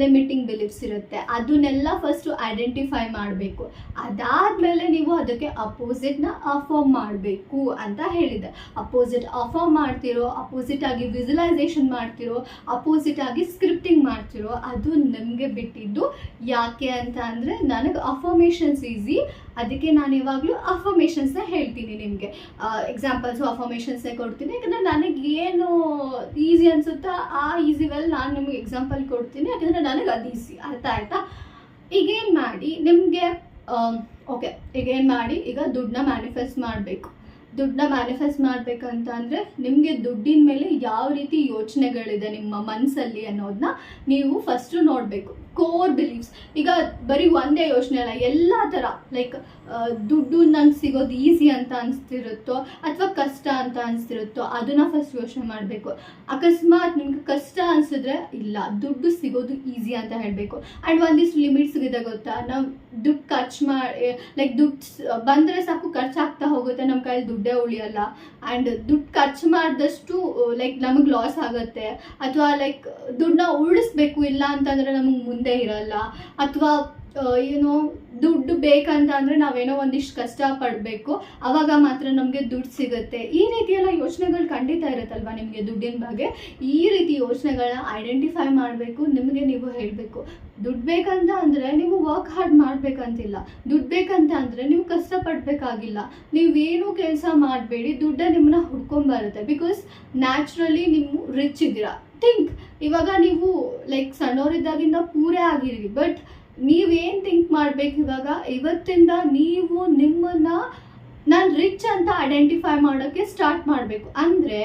A: ಲಿಮಿಟಿಂಗ್ ಬಿಲೀಫ್ಸ್ ಇರುತ್ತೆ. ಅದನ್ನೆಲ್ಲ ಫಸ್ಟು ಐಡೆಂಟಿಫೈ ಮಾಡಬೇಕು. ಅದಾದಮೇಲೆ ನೀವು ಅದಕ್ಕೆ ಅಪೋಸಿಟ್ನ ಅಫರ್ಮ್ ಮಾಡಬೇಕು ಅಂತ ಹೇಳಿದೆ. ಅಪೋಸಿಟ್ ಅಫರ್ಮ್ ಮಾಡ್ತಿರೋ ಅಪೋಸಿಟ್ ಆಗಿ ವಿಜುಲೈಸೇಷನ್ ಮಾಡ್ತಿರೋ ಅಪೋಸಿಟ್ ಆಗಿ ಸ್ಕ್ರಿಪ್ಟಿಂಗ್ ಮಾಡ್ತಿರೋ, ಅದು ನಿಮಗೆ ಬಿಟ್ಟಿದ್ದು ಯಾಕೆ ಅಂತ ಅಂದರೆ ನನಗೆ ಅಫರ್ಮೇಷನ್ಸ್ ಈಸಿ ಅದಕ್ಕೆ ನಾನು ಇವಾಗಲೂ ಅಫರ್ಮೇಷನ್ಸ್ನ ಹೇಳ್ತೀನಿ ನಿಮಗೆ. ಎಕ್ಸಾಂಪಲ್ಸು ಅಫರ್ಮೇಷನ್ಸ್ನೇ ಕೊಡ್ತೀನಿ. ಯಾಕಂದರೆ ನನಗೆ ಏನು ಈಸಿ ಅನಿಸುತ್ತೋ ಆ ಈಸಿ ನಾನು ನಿಮಗೆ ಎಕ್ಸಾಂಪಲ್ ಕೊಡ್ತೀನಿ. ಯಾಕಂದರೆ ನನಗೆ ಅದು ಈಸಿ ಅರ್ಥ ಆಯ್ತಾ? ಈಗೇನು ಮಾಡಿ, ನಿಮಗೆ ಓಕೆ ಈಗೇನು ಮಾಡಿ, ಈಗ ದುಡ್ಡನ್ನ ಮ್ಯಾನಿಫೆಸ್ಟ್ ಮಾಡಬೇಕು. ದುಡ್ಡನ್ನ ಮ್ಯಾನಿಫೆಸ್ಟ್ ಮಾಡಬೇಕಂತ ಅಂದರೆ ನಿಮಗೆ ದುಡ್ಡಿನ ಮೇಲೆ ಯಾವ ರೀತಿ ಯೋಚನೆಗಳಿದೆ ನಿಮ್ಮ ಮನಸ್ಸಲ್ಲಿ ಅನ್ನೋದನ್ನ ನೀವು ಫಸ್ಟು ನೋಡಬೇಕು. ಕೋರ್ ಬಿಲೀಫ್ಸ್ ಈಗ ಬರೀ ಒಂದೇ ಯೋಚನೆ ಅಲ್ಲ, ಎಲ್ಲ ಥರ ಲೈಕ್ ದುಡ್ಡು ನಂಗೆ ಸಿಗೋದು ಈಸಿ ಅಂತ ಅನಿಸ್ತಿರುತ್ತೋ ಅಥವಾ ಕಷ್ಟ ಅಂತ ಅನಿಸ್ತಿರುತ್ತೋ ಅದನ್ನು ಫಸ್ಟ್ ಯೋಚನೆ ಮಾಡಬೇಕು. ಅಕಸ್ಮಾತ್ ನಿಮ್ಗೆ ಕಷ್ಟ ಅನಿಸಿದ್ರೆ ಇಲ್ಲ, ದುಡ್ಡು ಸಿಗೋದು ಈಸಿ ಅಂತ ಹೇಳಬೇಕು. ಆ್ಯಂಡ್ ಒಂದಿಷ್ಟು ಲಿಮಿಟ್ಸ್ ಇದೆ ಗೊತ್ತಾ? ನಾವು ದುಡ್ಡು ಖರ್ಚು ಮಾಡಿ ಲೈಕ್ ದುಡ್ಡು ಬಂದರೆ ಸಾಕು ಖರ್ಚಾಗ್ತಾ ಹೋಗುತ್ತೆ ನಮ್ಮ ಕೈಯಲ್ಲಿ ದುಡ್ಡೇ ಉಳಿಯಲ್ಲ. ಆ್ಯಂಡ್ ದುಡ್ಡು ಖರ್ಚು ಮಾಡಿದಷ್ಟು ಲೈಕ್ ನಮಗೆ ಲಾಸ್ ಆಗುತ್ತೆ. ಅಥವಾ ಲೈಕ್ ದುಡ್ಡನ್ನ ಉಳಿಸ್ಬೇಕು ಇಲ್ಲ ಅಂತಂದರೆ ನಮಗೆ ಮುಂದೆ ಇರಲ್ಲ. ಅಥವಾ ಏನೋ ದುಡ್ಡು ಬೇಕಂತ ಅಂದರೆ ನಾವೇನೋ ಒಂದಿಷ್ಟು ಕಷ್ಟ ಪಡಬೇಕು, ಅವಾಗ ಮಾತ್ರ ನಮಗೆ ದುಡ್ಡು ಸಿಗುತ್ತೆ. ಈ ರೀತಿಯೆಲ್ಲ ಯೋಚನೆಗಳು ಖಂಡಿತ ಇರುತ್ತಲ್ವ ನಿಮಗೆ ದುಡ್ಡಿನ ಬಗ್ಗೆ? ಈ ರೀತಿ ಯೋಚನೆಗಳನ್ನ ಐಡೆಂಟಿಫೈ ಮಾಡಬೇಕು, ನಿಮಗೆ ನೀವು ಹೇಳಬೇಕು. ದುಡ್ಡು ಬೇಕಂತ ಅಂದರೆ ನೀವು ವರ್ಕ್ ಹಾರ್ಡ್ ಮಾಡಬೇಕಂತಿಲ್ಲ. ದುಡ್ಡು ಬೇಕಂತ ಅಂದರೆ ನೀವು ಕಷ್ಟಪಡಬೇಕಾಗಿಲ್ಲ ನೀವೇನು ಕೆಲಸ ಮಾಡಬೇಡಿ, ದುಡ್ಡ ನಿಮ್ಮನ್ನ ಹುಡ್ಕೊಂಬರುತ್ತೆ ಬಿಕಾಸ್ ನ್ಯಾಚುರಲಿ ನೀವು ರಿಚ್ ಇದ್ದೀರಾ. ಥಿಂಕ್ ಇವಾಗ ನೀವು ಲೈಕ್ ಸಣ್ಣವರಿದ್ದಾಗಿಂದ ಪೂರೇ ಆಗಿರಿ ಬಟ್ ನೀವೇನು ಥಿಂಕ್ ಮಾಡ್ಬೇಕು ಇವಾಗ? ಇವತ್ತಿಂದ ನೀವು ನಿಮ್ಮನ್ನು, ನಾನು ರಿಚ್ ಅಂತ ಐಡೆಂಟಿಫೈ ಮಾಡೋಕ್ಕೆ ಸ್ಟಾರ್ಟ್ ಮಾಡಬೇಕು. ಅಂದರೆ,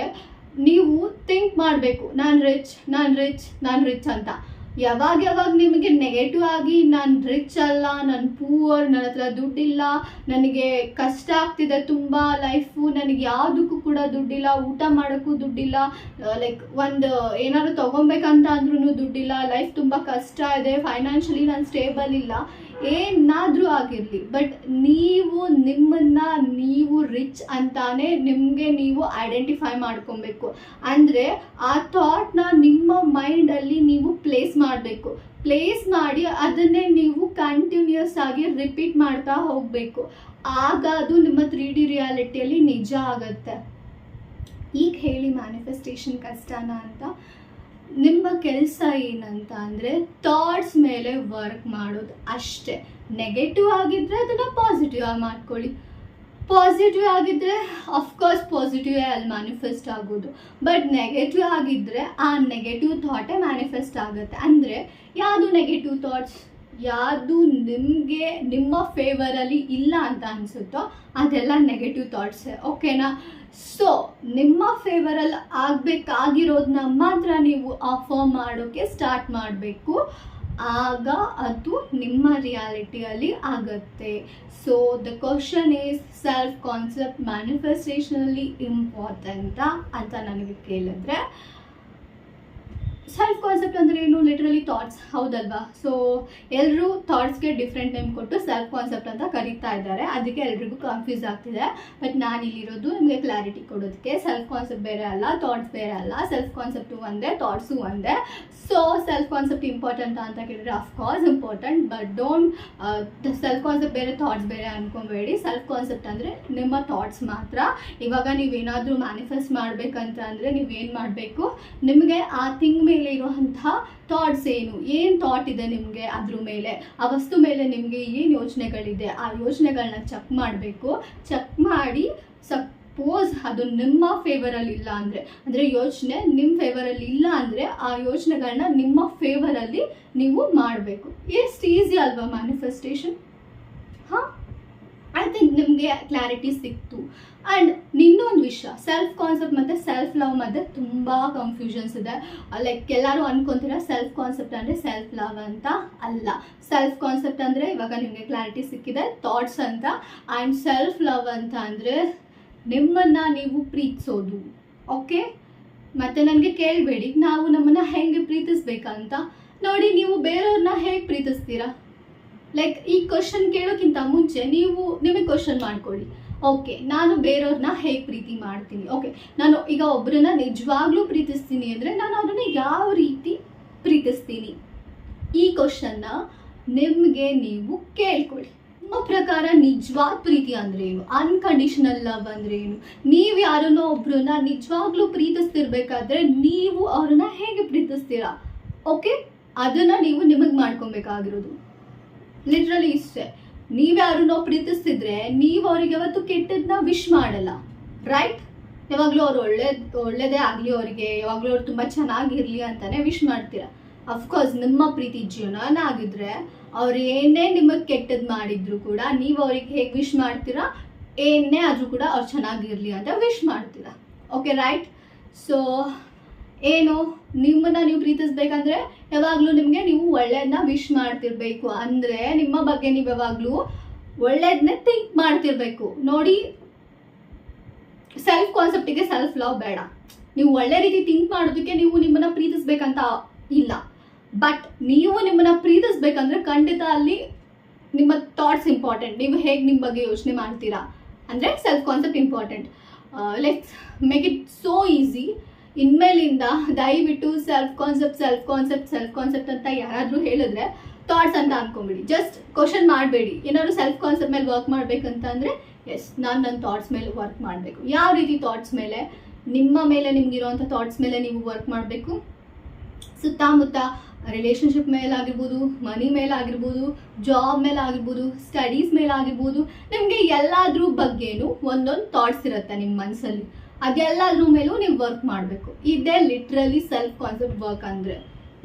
A: ನೀವು ಥಿಂಕ್ ಮಾಡಬೇಕು, ನಾನು ರಿಚ್ ನಾನು ರಿಚ್ ನಾನು ರಿಚ್ ಅಂತ. ಯಾವಾಗ ಯಾವಾಗ ನಿಮಗೆ ನೆಗೆಟಿವ್ ಆಗಿ, ನಾನು ರಿಚ್ ಅಲ್ಲ, ನಾನು ಪೂವರ್ ನನ್ನ ಹತ್ರ ದುಡ್ಡಿಲ್ಲ, ನನಗೆ ಕಷ್ಟ ಆಗ್ತಿದೆ ತುಂಬ ಲೈಫು ನನಗೆ ಯಾವುದಕ್ಕೂ ಕೂಡ ದುಡ್ಡಿಲ್ಲ, ಊಟ ಮಾಡೋಕ್ಕೂ ದುಡ್ಡಿಲ್ಲ ಲೈಕ್ ಒಂದು ಏನಾದ್ರು ತೊಗೊಬೇಕಂತ ಅಂದ್ರೂ ದುಡ್ಡಿಲ್ಲ ಲೈಫ್ ತುಂಬ ಕಷ್ಟ ಇದೆ ಫೈನಾನ್ಷಿಯಲಿ ನಾನು ಸ್ಟೇಬಲ್ ಇಲ್ಲ. ಏನಾದರೂ ಆಗಿರಲಿ ಬಟ್ ನೀವು ನಿಮ್ಮನ್ನ ನೀವು ರಿಚ್ ಅಂತಾನೆ ನಿಮಗೆ ನೀವು ಐಡೆಂಟಿಫೈ ಮಾಡ್ಕೊಬೇಕು. ಅಂದರೆ ಆ ಥಾಟ್ನ ನಿಮ್ಮ ಮೈಂಡಲ್ಲಿ ನೀವು ಪ್ಲೇಸ್ ಮಾಡಬೇಕು. ಪ್ಲೇಸ್ ಮಾಡಿ ಅದನ್ನೇ ನೀವು ಕಂಟಿನ್ಯೂಸ್ ಆಗಿ ರಿಪೀಟ್ ಮಾಡ್ತಾ ಹೋಗಬೇಕು. ಆಗ ಅದು ನಿಮ್ಮ ತ್ರೀ ಡಿ ರಿಯಾಲಿಟಿಯಲ್ಲಿ ನಿಜ ಆಗುತ್ತೆ. ಈಗ ಹೇಳಿ ಮ್ಯಾನಿಫೆಸ್ಟೇಷನ್ ಕಷ್ಟನಾ ಅಂತ. ನಿಮ್ಮ ಕೆಲಸ ಏನಂತ ಅಂದರೆ ಥಾಟ್ಸ್ ಮೇಲೆ ವರ್ಕ್ ಮಾಡೋದು ಅಷ್ಟೇ. ನೆಗೆಟಿವ್ ಆಗಿದ್ದರೆ ಅದನ್ನು ಪಾಸಿಟಿವ್ ಆಗಿ ಮಾಡ್ಕೊಳ್ಳಿ. ಪಾಸಿಟಿವ್ ಆಗಿದ್ದರೆ ಅಫ್ಕೋರ್ಸ್ ಪಾಸಿಟಿವ್ ಅಲ್ಲಿ ಮ್ಯಾನಿಫೆಸ್ಟ್ ಆಗೋದು. ಬಟ್ ನೆಗೆಟಿವ್ ಆಗಿದ್ದರೆ ಆ ನೆಗೆಟಿವ್ ಥಾಟೇ ಮ್ಯಾನಿಫೆಸ್ಟ್ ಆಗುತ್ತೆ. ಅಂದರೆ ಯಾವುದು ನೆಗೆಟಿವ್ ಥಾಟ್ಸ್ ಯಾವುದು ನಿಮಗೆ ನಿಮ್ಮ ಫೇವರಲ್ಲಿ ಇಲ್ಲ ಅಂತ ಅನಿಸುತ್ತೋ ಅದೆಲ್ಲ ನೆಗೆಟಿವ್ ಥಾಟ್ಸ್ ಓಕೆನಾ ಸೊ ನಿಮ್ಮ ಫೇವರಲ್ಲಿ ಆಗಬೇಕಾಗಿರೋದನ್ನ ಮಾತ್ರ ನೀವು ಅಫರ್ಮ್ ಮಾಡೋಕ್ಕೆ ಸ್ಟಾರ್ಟ್ ಮಾಡಬೇಕು. ಆಗ ಅದು ನಿಮ್ಮ ರಿಯಾಲಿಟಿಯಲ್ಲಿ ಆಗುತ್ತೆ. So the question is self concept ಮ್ಯಾನಿಫೆಸ್ಟೇಷನಲ್ಲಿ ಇಂಪಾರ್ಟೆಂಟಾ ಅಂತ ನನಗೆ ಕೇಳಿದ್ರೆ ಸೆಲ್ಫ್ ಕಾನ್ಸೆಪ್ಟ್ ಅಂದ್ರೆ ಏನು? ಲಿಟ್ರಲಿ ಥಾಟ್ಸ್ ಹೌದಲ್ವಾ? ಸೊ ಎಲ್ಲರೂ ಥಾಟ್ಸ್ಗೆ ಡಿಫ್ರೆಂಟ್ ನೇಮ್ ಕೊಟ್ಟು ಸೆಲ್ಫ್ ಕಾನ್ಸೆಪ್ಟ್ ಅಂತ ಕರೀತಾ ಇದ್ದಾರೆ. ಅದಕ್ಕೆ ಎಲ್ರಿಗೂ ಕನ್ಫ್ಯೂಸ್ ಆಗ್ತಿದೆ. ಬಟ್ ನಾನು ಇಲ್ಲಿರೋದು ನಿಮಗೆ ಕ್ಲಾರಿಟಿ ಕೊಡೋದಕ್ಕೆ. ಸೆಲ್ಫ್ ಕಾನ್ಸೆಪ್ಟ್ ಬೇರೆ ಅಲ್ಲ ಥಾಟ್ಸ್ ಬೇರೆ ಅಲ್ಲ. ಸೆಲ್ಫ್ ಕಾನ್ಸೆಪ್ಟು ಒಂದೇ ಥಾಟ್ಸು ಒಂದೇ. ಸೊ ಸೆಲ್ಫ್ ಕಾನ್ಸೆಪ್ಟ್ ಇಂಪಾರ್ಟೆಂಟ್ ಅಂತ ಕೇಳಿದ್ರೆ of course important but don't self concept ಬೇರೆ ಥಾಟ್ಸ್ ಬೇರೆ ಅನ್ಕೊಬೇಡಿ. ಸೆಲ್ಫ್ ಕಾನ್ಸೆಪ್ಟ್ ಅಂದರೆ ನಿಮ್ಮ ಥಾಟ್ಸ್ ಮಾತ್ರ. ಇವಾಗ ನೀವೇನಾದರೂ ಮ್ಯಾನಿಫೆಸ್ಟ್ ಮಾಡಬೇಕಂತ ಅಂದರೆ ನೀವೇನು ಮಾಡಬೇಕು? ನಿಮಗೆ ಆ ಥಿಂಗ್ ಮೇಲೆ ಇರುವಂತಹ ಥಾಟ್ಸ್ ಏನು? ಏನು ಥಾಟ್ ಇದೆ ನಿಮಗೆ ಅದ್ರ ಮೇಲೆ? ಆ ವಸ್ತು ಮೇಲೆ ನಿಮಗೆ ಏನು ಯೋಚನೆಗಳಿದೆ? ಆ ಯೋಚನೆಗಳನ್ನ ಚೆಕ್ ಮಾಡಬೇಕು. ಚೆಕ್ ಮಾಡಿ ಸಪೋಸ್ ಅದು ನಿಮ್ಮ ಫೇವರಲ್ಲಿ ಇಲ್ಲ ಅಂದರೆ ಅಂದರೆ ಯೋಚನೆ ನಿಮ್ಮ ಫೇವರಲ್ಲಿ ಇಲ್ಲ ಅಂದರೆ ಆ ಯೋಚನೆಗಳನ್ನ ನಿಮ್ಮ ಫೇವರಲ್ಲಿ ನೀವು ಮಾಡಬೇಕು. ಎಷ್ಟು ಈಸಿ ಅಲ್ವಾ ಮ್ಯಾನಿಫೆಸ್ಟೇಷನ್ ಐ ಥಿಂಕ್ ನಿಮಗೆ ಕ್ಲಾರಿಟಿ ಸಿಕ್ತು. ಆ್ಯಂಡ್ ಇನ್ನೊಂದು ವಿಷಯ ಸೆಲ್ಫ್ ಕಾನ್ಸೆಪ್ಟ್ ಮತ್ತು ಸೆಲ್ಫ್ ಲವ್ ಮಧ್ಯೆ ತುಂಬ ಕನ್ಫ್ಯೂಷನ್ಸ್ ಇದೆ. ಲೈಕ್ ಎಲ್ಲರೂ ಅನ್ಕೊಂತೀರ ಸೆಲ್ಫ್ ಕಾನ್ಸೆಪ್ಟ್ ಅಂದರೆ ಸೆಲ್ಫ್ ಲವ್ ಅಂತ? ಅಲ್ಲ. ಸೆಲ್ಫ್ ಕಾನ್ಸೆಪ್ಟ್ ಅಂದರೆ ಇವಾಗ ನಿಮಗೆ ಕ್ಲಾರಿಟಿ ಸಿಕ್ಕಿದೆ ಥಾಟ್ಸ್ ಅಂತ. ಆ್ಯಂಡ್ ಸೆಲ್ಫ್ ಲವ್ ಅಂತ ಅಂದರೆ ನಿಮ್ಮನ್ನು ನೀವು ಪ್ರೀತಿಸೋದು. ಓಕೆ ಮತ್ತು ನನಗೆ ಕೇಳಬೇಡಿ, ನಾವು ನಮ್ಮನ್ನು ಹೇಗೆ ಪ್ರೀತಿಸ್ಬೇಕಂತ? ನೋಡಿ, ನೀವು ಬೇರೆಯವ್ರನ್ನ ಹೇಗೆ ಪ್ರೀತಿಸ್ತೀರಾ? ಲೈಕ್ ಈ ಕ್ವಶನ್ ಕೇಳೋಕ್ಕಿಂತ ಮುಂಚೆ ನೀವು ನಿಮಗೆ ಕ್ವಶನ್ ಮಾಡ್ಕೊಳ್ಳಿ. ಓಕೆ ನಾನು ಬೇರೆಯವ್ರನ್ನ ಹೇಗೆ ಪ್ರೀತಿ ಮಾಡ್ತೀನಿ? ಓಕೆ ನಾನು ಈಗ ಒಬ್ಬರನ್ನ ನಿಜವಾಗ್ಲೂ ಪ್ರೀತಿಸ್ತೀನಿ ಅಂದರೆ ನಾನು ಅವ್ರನ್ನ ಯಾವ ರೀತಿ ಪ್ರೀತಿಸ್ತೀನಿ? ಈ ಕ್ವಶನ್ನ ನಿಮಗೆ ನೀವು ಕೇಳ್ಕೊಳ್ಳಿ. ನಿಮ್ಮ ಪ್ರಕಾರ ನಿಜವಾದ ಪ್ರೀತಿ ಅಂದ್ರೆ ಏನು? ಅನ್ಕಂಡೀಷನಲ್ ಲವ್ ಅಂದ್ರೆ ಏನು? ನೀವು ಯಾರನ್ನೋ ಒಬ್ರನ್ನ ನಿಜವಾಗ್ಲೂ ಪ್ರೀತಿಸ್ತಿರ್ಬೇಕಾದ್ರೆ ನೀವು ಅವ್ರನ್ನ ಹೇಗೆ ಪ್ರೀತಿಸ್ತೀರಾ? ಓಕೆ ಅದನ್ನ ನೀವು ನಿಮಗೆ ಮಾಡ್ಕೊಬೇಕಾಗಿರೋದು. ಲಿಟ್ರಲಿ ಇಷ್ಟೇ. ನೀವು ಯಾರನ್ನೋ ಪ್ರೀತಿಸ್ತಿದ್ರೆ ನೀವು ಅವ್ರಿಗೆ ಯಾವತ್ತು ಕೆಟ್ಟದನ್ನ ವಿಶ್ ಮಾಡಲ್ಲ. ರೈಟ್ ಯಾವಾಗಲೂ ಅವ್ರು ಒಳ್ಳೆ, ಒಳ್ಳೇದೇ ಆಗಲಿ ಅವರಿಗೆ. ಯಾವಾಗಲೂ ಅವ್ರು ತುಂಬ ಚೆನ್ನಾಗಿರಲಿ ಅಂತಾನೆ ವಿಶ್ ಮಾಡ್ತೀರಾ. ಅಫ್ಕೋರ್ಸ್ ನಿಮ್ಮ ಪ್ರೀತಿ ಜೀವನ ಆಗಿದ್ರೆ ಅವ್ರು ಏನೇ ನಿಮಗೆ ಕೆಟ್ಟದ್ದು ಮಾಡಿದ್ರು ಕೂಡ ನೀವು ಅವ್ರಿಗೆ ಹೇಗೆ ವಿಶ್ ಮಾಡ್ತೀರಾ, ಏನೇ ಆದರೂ ಕೂಡ ಅವ್ರು ಚೆನ್ನಾಗಿರಲಿ ಅಂತ ವಿಶ್ ಮಾಡ್ತೀರಾ. ಓಕೆ ರೈಟ್ ಸೊ ಏನು? ನಿಮ್ಮನ್ನ ನೀವು ಪ್ರೀತಿಸ್ಬೇಕಂದ್ರೆ ಯಾವಾಗಲೂ ನಿಮಗೆ ನೀವು ಒಳ್ಳೇದನ್ನ ವಿಶ್ ಮಾಡ್ತಿರ್ಬೇಕು. ಅಂದರೆ ನಿಮ್ಮ ಬಗ್ಗೆ ನೀವು ಯಾವಾಗಲೂ ಒಳ್ಳೇದನ್ನೇ ಥಿಂಕ್ ಮಾಡ್ತಿರ್ಬೇಕು. ನೋಡಿ ಸೆಲ್ಫ್ ಕಾನ್ಸೆಪ್ಟಿಗೆ ಸೆಲ್ಫ್ ಲವ್ ಬೇಡ. ನೀವು ಒಳ್ಳೆ ರೀತಿ ಥಿಂಕ್ ಮಾಡೋದಕ್ಕೆ ನೀವು ನಿಮ್ಮನ್ನ ಪ್ರೀತಿಸ್ಬೇಕಂತ ಇಲ್ಲ. ಬಟ್ ನೀವು ನಿಮ್ಮನ್ನ ಪ್ರೀತಿಸ್ಬೇಕಂದ್ರೆ ಖಂಡಿತ ಅಲ್ಲಿ ನಿಮ್ಮ ಥಾಟ್ಸ್ ಇಂಪಾರ್ಟೆಂಟ್ ನೀವು ಹೇಗೆ ನಿಮ್ಮ ಬಗ್ಗೆ ಯೋಚನೆ ಮಾಡ್ತೀರಾ? ಅಂದರೆ self concept important let's make it so easy ಇನ್ಮೇಲಿಂದ ದಯವಿಟ್ಟು self concept self concept self concept ಅಂತ ಯಾರಾದರೂ ಹೇಳಿದ್ರೆ ಥಾಟ್ಸ್ ಅಂತ ಅನ್ಕೊಂಬಿಡಿ ಜಸ್ಟ್ ಕ್ವಶನ್ ಮಾಡಬೇಡಿ. ಏನಾದ್ರು ಸೆಲ್ಫ್ ಕಾನ್ಸೆಪ್ಟ್ ಮೇಲೆ ವರ್ಕ್ ಮಾಡಬೇಕಂತಂದರೆ ಎಸ್ ನಾನು ನನ್ನ ಥಾಟ್ಸ್ ಮೇಲೆ ವರ್ಕ್ ಮಾಡಬೇಕು. ಯಾವ ರೀತಿ ಥಾಟ್ಸ್ ಮೇಲೆ? ನಿಮ್ಮ ಮೇಲೆ ನಿಮಗಿರುವಂಥ ಥಾಟ್ಸ್ ಮೇಲೆ ನೀವು ವರ್ಕ್ ಮಾಡಬೇಕು. ಸುತ್ತಮುತ್ತ ರಿಲೇಷನ್ಶಿಪ್ ಮೇಲಾಗಿರ್ಬೋದು ಮನಿ ಮೇಲಾಗಿರ್ಬೋದು ಜಾಬ್ ಮೇಲಾಗಿರ್ಬೋದು ಸ್ಟಡೀಸ್ ಮೇಲಾಗಿರ್ಬೋದು, ನಿಮಗೆ ಎಲ್ಲಾದ್ರ ಬಗ್ಗೆನೂ ಒಂದೊಂದು ಥಾಟ್ಸ್ ಇರುತ್ತೆ ನಿಮ್ಮ ಮನಸ್ಸಲ್ಲಿ ಅದೆಲ್ಲದ್ರ ಮೇಲೂ ನೀವು ವರ್ಕ್ ಮಾಡಬೇಕು. ಇದೇ ಲಿಟ್ರಲಿ ಸೆಲ್ಫ್ ಕಾನ್ಸೆಪ್ಟ್ ವರ್ಕ್ ಅಂದರೆ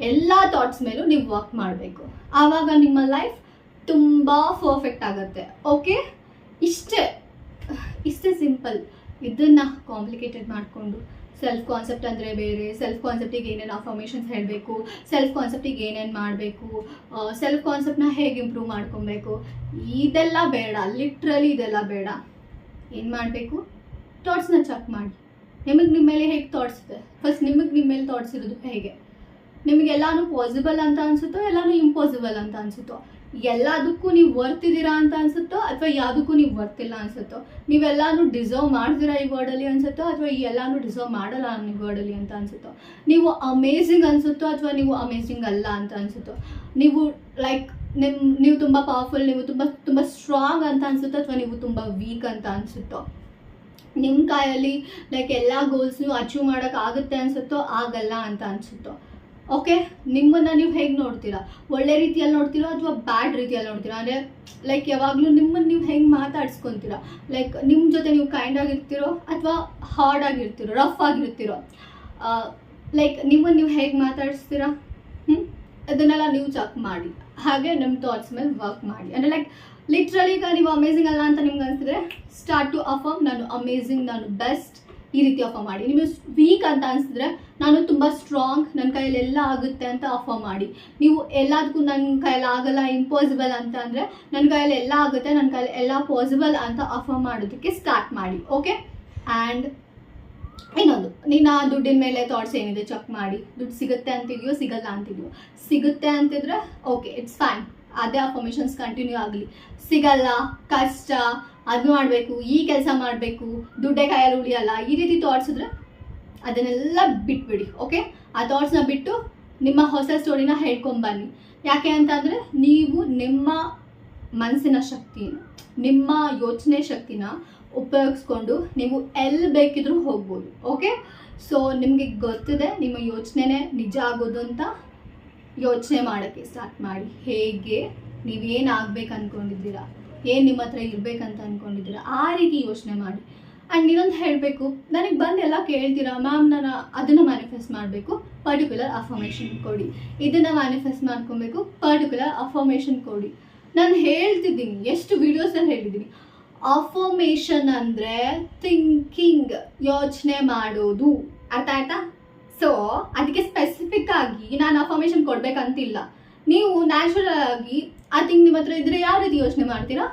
A: ಎಲ್ಲ ಥಾಟ್ಸ್ ಮೇಲೂ ನೀವು ವರ್ಕ್ ಮಾಡಬೇಕು. ಆವಾಗ ನಿಮ್ಮ ಲೈಫ್ ತುಂಬ ಪರ್ಫೆಕ್ಟ್ ಆಗುತ್ತೆ. ಓಕೆ ಇಷ್ಟೇ. ಇಷ್ಟೇ ಸಿಂಪಲ್ ಇದನ್ನು ಕಾಂಪ್ಲಿಕೇಟೆಡ್ ಮಾಡಿಕೊಂಡು ಸೆಲ್ಫ್ ಕಾನ್ಸೆಪ್ಟ್ ಅಂದರೆ ಬೇರೆ ಸೆಲ್ಫ್ ಕಾನ್ಸೆಪ್ಟಿಗೆ ಏನೇನು ಅಫರ್ಮೇಷನ್ಸ್ ಹೇಳಬೇಕು ಸೆಲ್ಫ್ ಕಾನ್ಸೆಪ್ಟಿಗೆ ಏನೇನು ಮಾಡಬೇಕು ಸೆಲ್ಫ್ ಕಾನ್ಸೆಪ್ಟನ್ನ ಹೇಗೆ ಇಂಪ್ರೂವ್ ಮಾಡ್ಕೊಬೇಕು, ಇದೆಲ್ಲ ಬೇಡ. ಲಿಟ್ರಲಿ ಇದೆಲ್ಲ ಬೇಡ. ಏನು ಮಾಡಬೇಕು? ಥಾಟ್ಸ್ನ ಚೆಕ್ ಮಾಡಿ. ನಿಮಗೆ ನಿಮ್ಮ ಮೇಲೆ ಹೇಗೆ ಥಾಟ್ಸ್ ಇದೆ ಫಸ್ಟ್ ನಿಮಗೆ ನಿಮ್ಮ ಮೇಲೆ ಥಾಟ್ಸ್ ಇರೋದು ಹೇಗೆ ನಿಮಗೆಲ್ಲಾನು ಪಾಸಿಬಲ್ ಅಂತ ಅನಿಸುತ್ತೋ, ಎಲ್ಲಾನು ಇಂಪಾಸಿಬಲ್ ಅಂತ ಅನ್ಸುತ್ತೋ? ಎಲ್ಲದಕ್ಕೂ ನೀವು ವರ್ತಿದ್ದೀರಾ ಅಂತ ಅನಿಸುತ್ತೋ, ಅಥವಾ ಯಾವುದಕ್ಕೂ ನೀವು ವರ್ತಿಲ್ಲ ಅನಿಸುತ್ತೋ? ನೀವೆಲ್ಲಾನು ಡಿಸರ್ವ್ ಮಾಡ್ತೀರಾ ಈ ವರ್ಡಲ್ಲಿ ಅನಿಸುತ್ತೋ, ಅಥವಾ ಎಲ್ಲಾನು ಡಿಸರ್ವ್ ಮಾಡಲ್ಲ ಈ ವರ್ಡಲ್ಲಿ ಅಂತ ಅನ್ಸುತ್ತೋ? ನೀವು ಅಮೇಝಿಂಗ್ ಅನಿಸುತ್ತೋ, ಅಥವಾ ನೀವು ಅಮೇಝಿಂಗ್ ಅಲ್ಲ ಅಂತ ಅನ್ಸುತ್ತೋ? ನೀವು ಲೈಕ್ ನಿಮ್ಮ ನೀವು ತುಂಬ ಪವರ್ಫುಲ್ ನೀವು ತುಂಬ ತುಂಬ ಸ್ಟ್ರಾಂಗ್ ಅಂತ ಅನಿಸುತ್ತೋ, ಅಥವಾ ನೀವು ತುಂಬ ವೀಕ್ ಅಂತ ಅನ್ಸುತ್ತೋ? ನಿಮ್ಮ ಕಾಯಲ್ಲಿ ಲೈಕ್ ಎಲ್ಲ ಗೋಲ್ಸ್ನು ಅಚೀವ್ ಮಾಡೋಕ್ಕಾಗುತ್ತೆ ಅನಿಸುತ್ತೋ, ಆಗಲ್ಲ ಅಂತ ಅನಿಸುತ್ತೋ? ಓಕೆ ನಿಮ್ಮನ್ನು ನೀವು ಹೇಗೆ ನೋಡ್ತೀರಾ? ಒಳ್ಳೆ ರೀತಿಯಲ್ಲಿ ನೋಡ್ತೀರಾ ಅಥವಾ ಬ್ಯಾಡ್ ರೀತಿಯಲ್ಲಿ ನೋಡ್ತೀರಾ? ಅಂದರೆ ಲೈಕ್ ಯಾವಾಗಲೂ ನಿಮ್ಮನ್ನು ನೀವು ಹೆಂಗೆ ಮಾತಾಡ್ಸ್ಕೊತೀರಾ? ಲೈಕ್ ನಿಮ್ಮ ಜೊತೆ ನೀವು ಕೈಂಡ್ ಆಗಿರ್ತೀರೋ ಅಥವಾ ಹಾರ್ಡ್ ಆಗಿರ್ತೀರೋ ರಫ್ ಆಗಿರ್ತೀರೋ? ಲೈಕ್ ನಿಮ್ಮನ್ನು ನೀವು ಹೇಗೆ ಮಾತಾಡಿಸ್ತೀರಾ? ಹ್ಞೂ ಅದನ್ನೆಲ್ಲ ನೀವು ಚೆಕ್ ಮಾಡಿ. ಹಾಗೆ ನಿಮ್ಮ ಥಾಟ್ಸ್ ಮೇಲೆ ವರ್ಕ್ ಮಾಡಿ. ಅಂದರೆ ಲೈಕ್ ಲಿಟ್ರಲಿ ಈಗ ನೀವು ಅಮೇಝಿಂಗ್ ಅಲ್ಲ ಅಂತ ನಿಮ್ಗೆ ಅನಿಸಿದ್ರೆ ಸ್ಟಾರ್ಟ್ ಟು ಅಫರ್ಮ್ ನಾನು ಅಮೇಝಿಂಗ್ ನಾನು ಬೆಸ್ಟ್ ಈ ರೀತಿ ಅಫರ್ ಮಾಡಿ. ನಿಮಗೆ ವೀಕ್ ಅಂತ ಅನಿಸಿದ್ರೆ, ನಾನು ತುಂಬ ಸ್ಟ್ರಾಂಗ್ ನನ್ನ ಕೈಯಲ್ಲಿ ಎಲ್ಲ ಆಗುತ್ತೆ ಅಂತ ಅಫರ್ ಮಾಡಿ. ನೀವು ಎಲ್ಲದಕ್ಕೂ ನನ್ನ ಕೈಯಲ್ಲಿ ಆಗಲ್ಲ ಇಂಪಾಸಿಬಲ್ ಅಂತ ಅಂದರೆ ನನ್ನ ಕೈಯಲ್ಲಿ ಎಲ್ಲ ಆಗುತ್ತೆ ನನ್ನ ಕೈಯಲ್ಲಿ ಎಲ್ಲ ಪಾಸಿಬಲ್ ಅಂತ ಅಫರ್ ಮಾಡೋದಕ್ಕೆ ಸ್ಟಾರ್ಟ್ ಮಾಡಿ ಓಕೆ ಆ್ಯಂಡ್ ಇನ್ನೊಂದು ನಿನ್ನ ದುಡ್ಡಿನ ಮೇಲೆ ಥಾಟ್ಸ್ ಏನಿದೆ ಚೆಕ್ ಮಾಡಿ. ದುಡ್ಡು ಸಿಗುತ್ತೆ ಅಂತಿದೆಯೋ, ಸಿಗಲ್ಲ ಅಂತಿದೆಯೋ. ಸಿಗುತ್ತೆ ಅಂತಿದ್ರೆ ಓಕೆ ಇಟ್ಸ್ ಫೈನ್ ಅದೇ ಅಫರ್ಮೇಷನ್ಸ್ ಕಂಟಿನ್ಯೂ ಆಗಲಿ. ಸಿಗಲ್ಲ, ಕಷ್ಟ, ಅದು ಮಾಡಬೇಕು, ಈ ಕೆಲಸ ಮಾಡಬೇಕು, ದುಡ್ಡೆ ಕೈಯಲ್ಲಿ ಉಳಿಯಲ್ಲ, ಈ ರೀತಿ ಥಾಟ್ಸ್ ಇದ್ರೆ ಅದನ್ನೆಲ್ಲ ಬಿಟ್ಬಿಡಿ ಓಕೆ ಆ ಥಾಟ್ಸ್ನ ಬಿಟ್ಟು ನಿಮ್ಮ ಹೊಸ ಸ್ಟೋರಿನ ಹೇಳ್ಕೊಂಬನ್ನಿ ಯಾಕೆ ಅಂತಂದರೆ ನೀವು ನಿಮ್ಮ ಮನಸ್ಸಿನ ಶಕ್ತಿನ, ನಿಮ್ಮ ಯೋಚನೆ ಶಕ್ತಿನ ಉಪಯೋಗಿಸ್ಕೊಂಡು ನೀವು ಎಲ್ಲಿ ಬೇಕಿದ್ರೂ ಹೋಗ್ಬೋದು ಓಕೆ ಸೊ ನಿಮಗೆ ಗೊತ್ತಿದೆ, ನಿಮ್ಮ ಯೋಚನೆನೇ ನಿಜ ಆಗೋದು ಅಂತ. ಯೋಚನೆ ಮಾಡೋಕ್ಕೆ ಸ್ಟಾರ್ಟ್ ಮಾಡಿ. ಹೇಗೆ? ನೀವೇನು ಆಗ್ಬೇಕು ಅಂದ್ಕೊಂಡಿದ್ದೀರಾ ಏನು ನಿಮ್ಮ ಹತ್ರ ಇರಬೇಕಂತ ಅಂದ್ಕೊಂಡಿದ್ದೀರಾ ಆ ರೀತಿ ಯೋಚನೆ ಮಾಡಿ. ಆ್ಯಂಡ್ ಇನ್ನೊಂದು ಹೇಳಬೇಕು, ನನಗೆ ಬಂದು ಎಲ್ಲ ಕೇಳ್ತೀರಾ? ಮ್ಯಾಮ್, ನಾನು ಅದನ್ನು ಮ್ಯಾನಿಫೆಸ್ಟ್ ಮಾಡಬೇಕು. ಪರ್ಟಿಕ್ಯುಲರ್ ಅಫಾರ್ಮೇಷನ್ ಕೊಡಿ. ಇದನ್ನು ಮ್ಯಾನಿಫೆಸ್ಟ್ ಮಾಡ್ಕೊಬೇಕು. ಪರ್ಟಿಕ್ಯುಲರ್ ಅಫಾರ್ಮೇಷನ್ ಕೊಡಿ. ನಾನು ಹೇಳ್ತಿದ್ದೀನಿ, ಎಷ್ಟು ವೀಡಿಯೋಸಲ್ಲಿ ಹೇಳಿದ್ದೀನಿ. ಅಫಾರ್ಮೇಷನ್ ಅಂದರೆ ಥಿಂಕಿಂಗ್ ಯೋಚನೆ ಮಾಡೋದು. ಅರ್ಥ ಆಯ್ತಾ? ಸೊ ಅದಕ್ಕೆ ಸ್ಪೆಸಿಫಿಕ್ ಆಗಿ ನಾನು ಅಫಾರ್ಮೇಶನ್ ಕೊಡ್ಬೇಕಂತಿಲ್ಲ. ನೀವು ನ್ಯಾಚುರಲ್ ಆಗಿ ಆ ಥಿಂಗ್ ನಿಮ್ಮ ಹತ್ರ ಇದ್ರೆ ಯಾವ ರೀತಿ ಯೋಚನೆ ಮಾಡ್ತೀರಾ?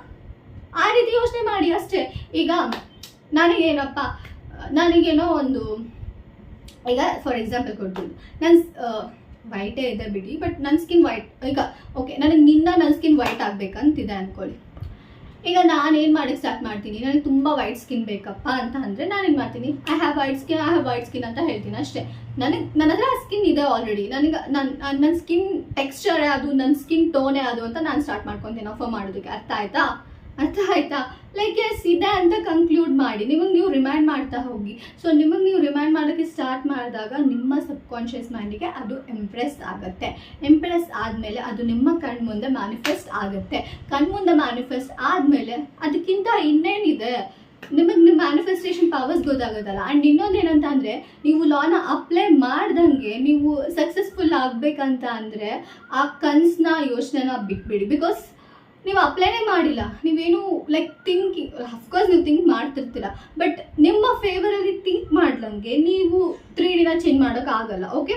A: ಆ ರೀತಿ ಯೋಚನೆ ಮಾಡಿ ಅಷ್ಟೇ. ಈಗ ನನಗೇನಪ್ಪ, ನನಗೇನೋ ಒಂದು, ಈಗ ಫಾರ್ ಎಕ್ಸಾಂಪಲ್ ಕೊಡ್ತೀನಿ. ನನ್ನ ವೈಟೇ ಇದೆ ಬಿಡಿ ಬಟ್ ನನ್ನ ಸ್ಕಿನ್ ವೈಟ್ ಈಗ ಓಕೆ ನನಗೆ ನಿನ್ನ ನನ್ನ ಸ್ಕಿನ್ ವೈಟ್ ಆಗಬೇಕಂತಿದೆ ಅಂದ್ಕೊಳ್ಳಿ ಈಗ ನಾನು ಏನು ಮಾಡಕ್ಕೆ ಸ್ಟಾರ್ಟ್ ಮಾಡ್ತೀನಿ? ನನಗೆ ತುಂಬ ವೈಟ್ ಸ್ಕಿನ್ ಬೇಕಪ್ಪ ಅಂತ ಅಂದರೆ ನಾನು ಏನು ಮಾಡ್ತೀನಿ? I have white skin I have white skin ಅಂತ ಹೇಳ್ತೀನಿ ಅಷ್ಟೇ. ನನಗೆ ನನ್ನ ಹತ್ರ ಸ್ಕಿನ್ ಇದೆ ಆಲ್ರೆಡಿ ನನಗೆ ನನ್ನ ನನ್ನ ಸ್ಕಿನ್ ಟೆಕ್ಸ್ಚರ್ ಅದು ನನ್ನ ಸ್ಕಿನ್ ಟೋನೇ ಅದು ಅಂತ ನಾನು ಸ್ಟಾರ್ಟ್ ಮಾಡ್ಕೊತೀನಿ ಆಫರ್ ಮಾಡೋದಕ್ಕೆ. ಅರ್ಥ ಆಯ್ತಾ? ಅರ್ಥ ಆಯ್ತಾ? ಲೈಕ್ ಎಸ್ ಇದೆ ಅಂತ ಕನ್ಕ್ಲೂಡ್ ಮಾಡಿ. ನಿಮಗೆ ನೀವು ರಿಮೈಂಡ್ ಮಾಡ್ತಾ ಹೋಗಿ. ಸೊ ನಿಮಗೆ ನೀವು ರಿಮೈಂಡ್ ಮಾಡೋಕ್ಕೆ ಸ್ಟಾರ್ಟ್ ಮಾಡಿದಾಗ ನಿಮ್ಮ ಸಬ್ಕಾನ್ಷಿಯಸ್ ಮೈಂಡಿಗೆ ಅದು ಇಂಪ್ರೆಸ್ ಆಗುತ್ತೆ. ಇಂಪ್ರೆಸ್ ಆದಮೇಲೆ ಅದು ನಿಮ್ಮ ಕಣ್ಮುಂದೆ ಮ್ಯಾನಿಫೆಸ್ಟ್ ಆಗುತ್ತೆ. ಕಣ್ಮುಂದೆ ಮ್ಯಾನಿಫೆಸ್ಟ್ ಆದಮೇಲೆ ಅದಕ್ಕಿಂತ ಇನ್ನೇನಿದೆ? ನಿಮಗೆ ನಿಮ್ಮ ಮ್ಯಾನಿಫೆಸ್ಟೇಷನ್ ಪವರ್ಸ್ ಗೊತ್ತಾಗೋದಲ್ಲ. ಆ್ಯಂಡ್ ಇನ್ನೊಂದು ಏನಂತ ಅಂದರೆ, ನೀವು ಲಾನ ಅಪ್ಲೈ ಮಾಡ್ದಂಗೆ ನೀವು ಸಕ್ಸಸ್ಫುಲ್ ಆಗಬೇಕಂತ ಅಂದರೆ ಆ ಕನಸನ್ನ ಯೋಚನೆನ ಬಿಟ್ಬಿಡಿ. ಬಿಕಾಸ್ ನೀವು ಅಪ್ಲೈನೇ ಮಾಡಿಲ್ಲ. ನೀವೇನು ಲೈಕ್ ಥಿಂಕಿಂಗ್ ಅಫ್ಕೋರ್ಸ್ ನೀವು ಥಿಂಕ್ ಮಾಡ್ತಿರ್ತೀರ. ಬಟ್ ನಿಮ್ಮ ಫೇವರಲ್ಲಿ ಥಿಂಕ್ ಮಾಡ್ದಂಗೆ ನೀವು ತ್ರೀ ಡಿನ ಚೇಂಜ್ ಮಾಡೋಕ್ಕಾಗಲ್ಲ ಓಕೆ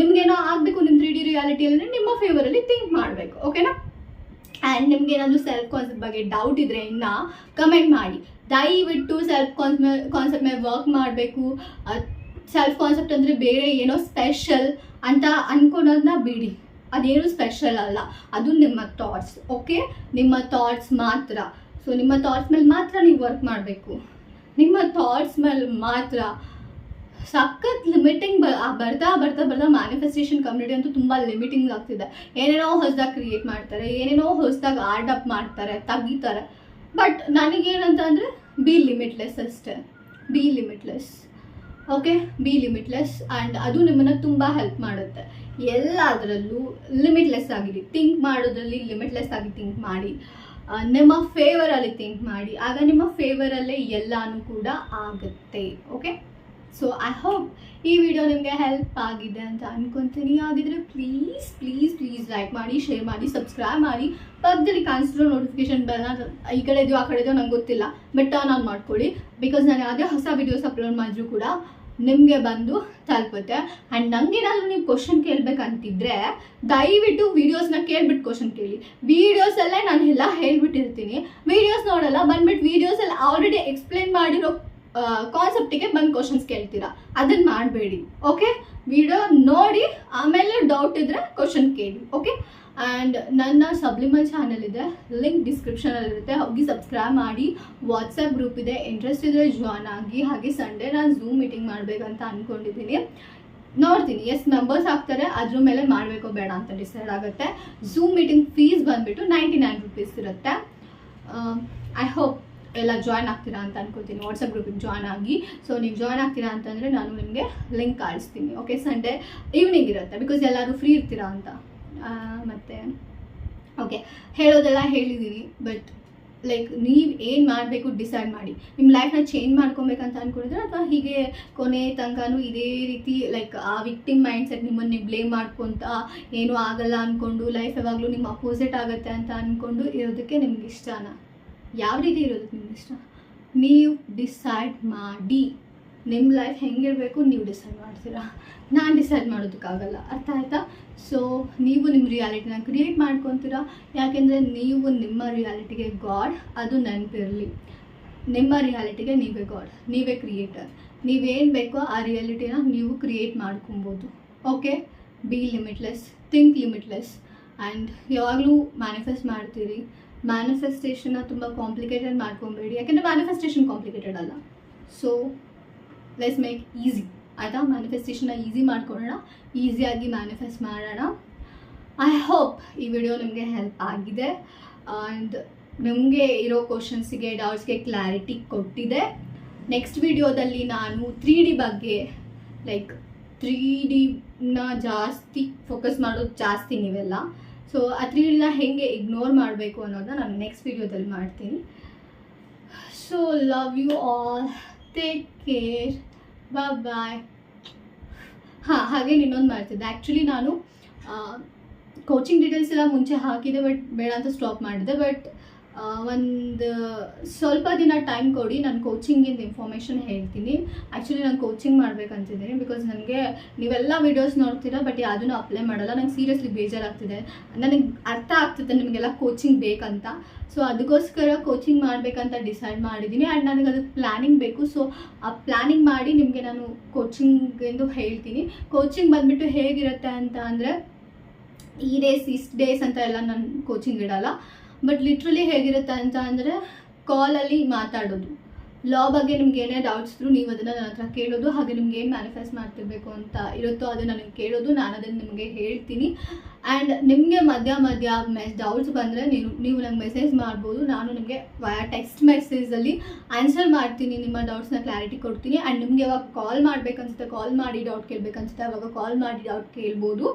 A: ನಿಮ್ಗೇನೋ ಆಗಬೇಕು ನಿಮ್ಮ ತ್ರೀ ಡಿ ರಿಯಾಲಿಟಿ ಅಂದರೆ ನಿಮ್ಮ ಫೇವರಲ್ಲಿ ಥಿಂಕ್ ಮಾಡಬೇಕು ಓಕೆನಾ ಆ್ಯಂಡ್ ನಿಮ್ಗೆ ಏನಾದರೂ ಸೆಲ್ಫ್ ಕಾನ್ಸೆಪ್ಟ್ ಬಗ್ಗೆ ಡೌಟ್ ಇದ್ದರೆ ಇನ್ನು ಕಮೆಂಟ್ ಮಾಡಿ. ದಯವಿಟ್ಟು ಸೆಲ್ಫ್ ಕಾನ್ಸೆ ಕಾನ್ಸೆಪ್ಟ್ ಮೇಲೆ ವರ್ಕ್ ಮಾಡಬೇಕು. ಸೆಲ್ಫ್ ಕಾನ್ಸೆಪ್ಟ್ ಅಂದರೆ ಬೇರೆ ಏನೋ ಸ್ಪೆಷಲ್ ಅಂತ ಅನ್ಕೊಳೋದನ್ನ ಬಿಡಿ. ಅದೇನು ಸ್ಪೆಷಲ್ ಅಲ್ಲ. ಅದು ನಿಮ್ಮ ಥಾಟ್ಸ್ ಓಕೆ ನಿಮ್ಮ ಥಾಟ್ಸ್ ಮಾತ್ರ. ಸೊ ನಿಮ್ಮ ಥಾಟ್ಸ್ ಮೇಲೆ ಮಾತ್ರ ನೀವು ವರ್ಕ್ ಮಾಡಬೇಕು. ನಿಮ್ಮ ಥಾಟ್ಸ್ ಮೇಲೆ ಮಾತ್ರ ಸಖತ್ ಲಿಮಿಟಿಂಗ್ ಬ ಬರ್ತಾ ಬರ್ತಾ ಬರ್ತಾ ಮ್ಯಾನಿಫೆಸ್ಟೇಷನ್ ಕಮ್ಯುನಿಟಿ ಅಂತೂ ತುಂಬ ಲಿಮಿಟಿಂಗ್ ಆಗ್ತಿದೆ. ಏನೇನೋ ಹೊಸದಾಗಿ ಕ್ರಿಯೇಟ್ ಮಾಡ್ತಾರೆ, ಏನೇನೋ ಹೊಸದಾಗಿ ಆರ್ಟ್ ಅಪ್ ಮಾಡ್ತಾರೆ, ತೆಗಿತಾರೆ. ಬಟ್ ನನಗೇನಂತ ಅಂದರೆ ಬಿ ಲಿಮಿಟ್ಲೆಸ್ ಅಷ್ಟೇ. Be limitless okay be limitless and ಅದು ನಿಮ್ಮನ್ನು ತುಂಬ ಹೆಲ್ಪ್ ಮಾಡುತ್ತೆ. ಎಲ್ಲದರಲ್ಲೂ ಲಿಮಿಟ್ಲೆಸ್ ಆಗಿರಿ ಥಿಂಕ್ ಮಾಡೋದ್ರಲ್ಲಿ ಲಿಮಿಟ್ಲೆಸ್ ಆಗಿ ಥಿಂಕ್ ಮಾಡಿ. ನಿಮ್ಮ ಫೇವರಲ್ಲಿ ಥಿಂಕ್ ಮಾಡಿ. ಆಗ ನಿಮ್ಮ ಫೇವರಲ್ಲೇ ಎಲ್ಲಾನು ಕೂಡ ಆಗುತ್ತೆ. ಓಕೆ ಸೊ ಐ ಹೋಪ್ ಈ ವಿಡಿಯೋ ನಿಮಗೆ ಹೆಲ್ಪ್ ಆಗಿದೆ ಅಂತ ಅನ್ಕೊಂತೀನಿ. ಆಗಿದ್ರೆ ಪ್ಲೀಸ್ ಪ್ಲೀಸ್ ಪ್ಲೀಸ್ ಲೈಕ್ ಮಾಡಿ ಶೇರ್ ಮಾಡಿ ಸಬ್ಸ್ಕ್ರೈಬ್ ಮಾಡಿ. ಪಕ್ಕದಲ್ಲಿ ಕಾಣಿಸಿರೋ ನೋಟಿಫಿಕೇಶನ್ ಬೆಲ್ನ ಈ ಕಡೆ ಇದೆಯೋ ಆ ಕಡೆ ಇದೆಯೋ ನಂಗೆ ಗೊತ್ತಿಲ್ಲ. ಬಟ್ ಟರ್ನ್ ಆನ್ ಮಾಡ್ಕೊಳ್ಳಿ. ಬಿಕಾಸ್ ನಾನು ಯಾವುದೇ ಹೊಸ ವಿಡಿಯೋಸ್ ಅಪ್ಲೋಡ್ ಮಾಡಿದ್ರು ಕೂಡ ನಿಮಗೆ ಬಂದು ತಲುಪುತ್ತೆ. ಆ್ಯಂಡ್ ನನಗೇನಾದರೂ ನೀವು ಕ್ವಶನ್ ಕೇಳಬೇಕಂತಿದ್ರೆ ದಯವಿಟ್ಟು ವೀಡಿಯೋಸ್ನ ಕೇಳ್ಬಿಟ್ಟು ಕ್ವಶನ್ ಕೇಳಿ. ವೀಡಿಯೋಸಲ್ಲೇ ನಾನು ಎಲ್ಲ ಹೇಳ್ಬಿಟ್ಟಿರ್ತೀನಿ. ವೀಡಿಯೋಸ್ ನೋಡಲ್ಲ ಬಂದ್ಬಿಟ್ಟು ವೀಡಿಯೋಸಲ್ಲಿ ಆಲ್ರೆಡಿ ಎಕ್ಸ್ಪ್ಲೇನ್ ಮಾಡಿರೋ ಕಾನ್ಸೆಪ್ಟಿಗೆ ಬಂದು ಕ್ವಶನ್ಸ್ ಕೇಳ್ತೀರಾ? ಅದನ್ನು ಮಾಡಬೇಡಿ ಓಕೆ ವಿಡಿಯೋ ನೋಡಿ, ಆಮೇಲೆ ಡೌಟ್ ಇದ್ದರೆ ಕ್ವಶನ್ ಕೇಳಿ ಓಕೆ ಆ್ಯಂಡ್ ನನ್ನ ಸಬ್ಲಿಮಲ್ ಚಾನಲ್ ಇದೆ ಲಿಂಕ್ ಡಿಸ್ಕ್ರಿಪ್ಷನಲ್ಲಿರುತ್ತೆ ಹೋಗಿ ಸಬ್ಸ್ಕ್ರೈಬ್ ಮಾಡಿ ವಾಟ್ಸಪ್ ಗ್ರೂಪ್ ಇದೆ. ಇಂಟ್ರೆಸ್ಟ್ ಇದ್ದರೆ ಜಾಯ್ನ್ ಆಗಿ, ಹಾಗೆ ಸಂಡೇ ನಾನು ಝೂಮ್ ಮೀಟಿಂಗ್ ಮಾಡಬೇಕಂತ ಅಂದ್ಕೊಂಡಿದ್ದೀನಿ ನೋಡ್ತೀನಿ ಎಷ್ಟು ಮೆಂಬರ್ಸ್ ಆಗ್ತಾರೆ, ಅದ್ರ ಮೇಲೆ ಮಾಡಬೇಕೋ ಬೇಡ ಅಂತ ಡಿಸೈಡ್ ಆಗುತ್ತೆ. ಝೂಮ್ ಮೀಟಿಂಗ್ ಫೀಸ್ ಬಂದುಬಿಟ್ಟು ನೈಂಟಿ ನೈನ್ ರುಪೀಸ್ ಇರುತ್ತೆ ಐ ಹೋಪ್ ಎಲ್ಲ ಜಾಯ್ನ್ ಆಗ್ತೀರಾ ಅಂತ ಅನ್ಕೋತೀನಿ ವಾಟ್ಸಪ್ ಗ್ರೂಪಿಗೆ ಜಾಯ್ನ್ ಆಗಿ. ಸೊ ನೀವು ಜಾಯ್ನ್ ಆಗ್ತೀರಾ ಅಂತಂದರೆ ನಾನು ನಿಮಗೆ ಲಿಂಕ್ ಕಳಿಸ್ತೀನಿ. ಓಕೆ ಸಂಡೇ ಈವ್ನಿಂಗ್ ಇರುತ್ತೆ. ಬಿಕಾಸ್ ಎಲ್ಲರೂ ಫ್ರೀ ಇರ್ತೀರಾ ಅಂತ. ಮತ್ತು ಓಕೆ ಹೇಳೋದೆಲ್ಲ ಹೇಳಿದ್ದೀನಿ ಬಟ್ ಲೈಕ್ ನೀವು ಏನು ಮಾಡಬೇಕು ಡಿಸೈಡ್ ಮಾಡಿ. ನಿಮ್ಮ ಲೈಫ್ನ ಚೇಂಜ್ ಮಾಡ್ಕೊಬೇಕಂತ ಅಂದ್ಕೊಂಡಿದ್ರೆ ಅಥವಾ ಹೀಗೆ ಕೊನೆ ತನಕನೂ ಇದೇ ರೀತಿ ಲೈಕ್ ಆ ವಿಕ್ಟಿಮ್ ಮೈಂಡ್ಸೆಟ್ ನಿಮ್ಮನ್ನು ನೀವು ಬ್ಲೇಮ್ ಮಾಡ್ಕೊತ ಏನೂ ಆಗಲ್ಲ ಅಂದ್ಕೊಂಡು ಲೈಫ್ ಯಾವಾಗಲೂ ನಿಮ್ಮ ಅಪೋಸಿಟ್ ಆಗುತ್ತೆ ಅಂತ ಅಂದ್ಕೊಂಡು ಇರೋದಕ್ಕೆ ನಿಮ್ಗೆ ಇಷ್ಟನಾ? ಯಾವ ರೀತಿ ಇರೋದಕ್ಕೆ ನಿಮ್ಗೆ ಇಷ್ಟ? ನೀವು ಡಿಸೈಡ್ ಮಾಡಿ. ನಿಮ್ಮ ಲೈಫ್ ಹೆಂಗಿರಬೇಕು ನೀವು ಡಿಸೈಡ್ ಮಾಡ್ತೀರಾ? ನಾನು ಡಿಸೈಡ್ ಮಾಡೋದಕ್ಕಾಗಲ್ಲ. ಅರ್ಥ ಆಯಿತಾ? ಸೊ ನೀವು ನಿಮ್ಮ ರಿಯಾಲಿಟಿನ ಕ್ರಿಯೇಟ್ ಮಾಡ್ಕೊತೀರಾ? ಯಾಕೆಂದರೆ ನೀವು ನಿಮ್ಮ ರಿಯಾಲಿಟಿಗೆ ಗಾಡ್ ಅದು ನೆನಪಿರಲಿ. ನಿಮ್ಮ ರಿಯಾಲಿಟಿಗೆ ನೀವೇ ಗಾಡ್ ನೀವೇ ಕ್ರಿಯೇಟರ್ ನೀವೇನು ಬೇಕೋ ಆ ರಿಯಾಲಿಟಿನ ನೀವು ಕ್ರಿಯೇಟ್ ಮಾಡ್ಕೊಬೋದು. Okay be limitless think limitless and ಯಾವಾಗಲೂ ಮ್ಯಾನಿಫೆಸ್ಟ್ ಮಾಡ್ತೀರಿ. ಮ್ಯಾನಿಫೆಸ್ಟೇಷನ್ನ ತುಂಬ ಕಾಂಪ್ಲಿಕೇಟೆಡ್ ಮಾಡ್ಕೊಬೇಡಿ. ಯಾಕೆಂದರೆ ಮ್ಯಾನಿಫೆಸ್ಟೇಷನ್ ಕಾಂಪ್ಲಿಕೇಟೆಡ್ ಅಲ್ಲ. ಸೊ ಲೆಟ್ಸ್ ಮೇಕ್ ಈಸಿ ಆಯಿತಾ? ಮ್ಯಾನಿಫೆಸ್ಟೇಷನ್ನ ಈಸಿ ಮಾಡ್ಕೊಳ್ಳೋಣ. ಈಸಿಯಾಗಿ ಮ್ಯಾನಿಫೆಸ್ಟ್ ಮಾಡೋಣ. ಐ ಹೋಪ್ ಈ ವಿಡಿಯೋ ನಿಮಗೆ ಹೆಲ್ಪ್ ಆಗಿದೆ. ಆ್ಯಂಡ್ ನಿಮಗೆ ಇರೋ ಕ್ವಶನ್ಸಿಗೆ ಡೌಟ್ಸ್ಗೆ ಕ್ಲಾರಿಟಿ ಕೊಟ್ಟಿದೆ. ನೆಕ್ಸ್ಟ್ ವಿಡಿಯೋದಲ್ಲಿ ನಾನು ತ್ರೀ ಡಿ ಬಗ್ಗೆ ಲೈಕ್ ತ್ರೀ ಡಿನ ಜಾಸ್ತಿ ಫೋಕಸ್ ಮಾಡೋದು ಜಾಸ್ತಿ ನೀವೆಲ್ಲ. ಸೊ ಆ ತ್ರೀ ಡಿನ ಹೇಗೆ ಇಗ್ನೋರ್ ಮಾಡಬೇಕು ಅನ್ನೋದನ್ನ ನಾನು ನೆಕ್ಸ್ಟ್ ವೀಡಿಯೋದಲ್ಲಿ ಮಾಡ್ತೀನಿ. So love you all take care bye ಹಾಂ, ಹಾಗೆ ಇನ್ನೊಂದು ಮಾಡ್ತಿದ್ದೆ. ಆ್ಯಕ್ಚುಲಿ ನಾನು ಕೋಚಿಂಗ್ ಡೀಟೇಲ್ಸ್ ಎಲ್ಲ ಮುಂಚೆ ಹಾಕಿದೆ ಬಟ್ ಬೇಡ ಅಂತ ಸ್ಟಾಪ್ ಮಾಡಿದೆ. ಬಟ್ ಒಂದು ಸ್ವಲ್ಪ ದಿನ ಟೈಮ್ ಕೊಡಿ, ನಾನು ಕೋಚಿಂಗಿಂದ ಇನ್ಫಾರ್ಮೇಷನ್ ಹೇಳ್ತೀನಿ. ಆ್ಯಕ್ಚುಲಿ ನಾನು ಕೋಚಿಂಗ್ ಮಾಡ್ಬೇಕಂತಿದ್ದೀನಿ ಬಿಕಾಸ್ ನನಗೆ ನೀವೆಲ್ಲ ವೀಡಿಯೋಸ್ ನೋಡ್ತೀರಾ ಬಟ್ ಯಾವುದೂ ಅಪ್ಲೈ ಮಾಡಲ್ಲ. ನಂಗೆ ಸೀರಿಯಸ್ಲಿ ಬೇಜಾರಾಗ್ತಿದೆ. ನನಗೆ ಅರ್ಥ ಆಗ್ತಿದೆ ನಿಮಗೆಲ್ಲ ಕೋಚಿಂಗ್ ಬೇಕಂತ. ಸೊ ಅದಕ್ಕೋಸ್ಕರ ಕೋಚಿಂಗ್ ಮಾಡಬೇಕಂತ ಡಿಸೈಡ್ ಮಾಡಿದ್ದೀನಿ. ಆ್ಯಂಡ್ ನನಗೆ ಅದಕ್ಕೆ ಪ್ಲ್ಯಾನಿಂಗ್ ಬೇಕು. ಸೊ ಆ ಪ್ಲ್ಯಾನಿಂಗ್ ಮಾಡಿ ನಿಮಗೆ ನಾನು ಕೋಚಿಂಗ್ ಎಂದು ಹೇಳ್ತೀನಿ. ಕೋಚಿಂಗ್ ಬಂದುಬಿಟ್ಟು ಹೇಗಿರುತ್ತೆ ಅಂತ ಅಂದರೆ, ಈ ಡೇಸ್ ಇಷ್ಟು ಡೇಸ್ ಅಂತ ಎಲ್ಲ ನಾನು ಕೋಚಿಂಗ್ ಇಡಲ್ಲ. ಬಟ್ ಲಿಟ್ರಲಿ ಹೇಗಿರುತ್ತೆ ಅಂತ ಅಂದರೆ ಕಾಲಲ್ಲಿ ಮಾತಾಡೋದು. ಲಾ ಬಗ್ಗೆ ನಿಮ್ಗೆ ಏನೇ ಡೌಟ್ಸ್ ಇದ್ರು ನೀವು ಅದನ್ನು ನನ್ನ ಹತ್ರ ಕೇಳೋದು, ಹಾಗೆ ನಿಮ್ಗೆ ಏನು ಮ್ಯಾನಿಫೆಸ್ಟ್ ಮಾಡ್ತಿರ್ಬೇಕು ಅಂತ ಇರುತ್ತೋ ಅದನ್ನು ನನಗೆ ಕೇಳೋದು, ನಾನು ಅದನ್ನು ನಿಮಗೆ ಹೇಳ್ತೀನಿ. ಆ್ಯಂಡ್ ನಿಮಗೆ ಮಧ್ಯ ಮಧ್ಯ ಮೆಸ್ ಡೌಟ್ಸ್ ಬಂದರೆ ನೀವು ನೀವು ನಂಗೆ ಮೆಸೇಜ್ ಮಾಡ್ಬೋದು. ನಾನು ನಿಮಗೆ ವಯ ಟೆಕ್ಸ್ಟ್ ಮೆಸೇಜಲ್ಲಿ ಆನ್ಸರ್ ಮಾಡ್ತೀನಿ, ನಿಮ್ಮ ಡೌಟ್ಸ್ನ ಕ್ಲಾರಿಟಿ ಕೊಡ್ತೀನಿ. ಆ್ಯಂಡ್ ನಿಮಗೆ ಯಾವಾಗ ಕಾಲ್ ಮಾಡ್ಬೇಕನ್ಸುತ್ತೆ ಕಾಲ್ ಮಾಡಿ ಡೌಟ್ ಕೇಳಬೇಕನ್ಸುತ್ತೆ, ಅವಾಗ ಕಾಲ್ ಮಾಡಿ ಡೌಟ್ ಕೇಳ್ಬೋದು.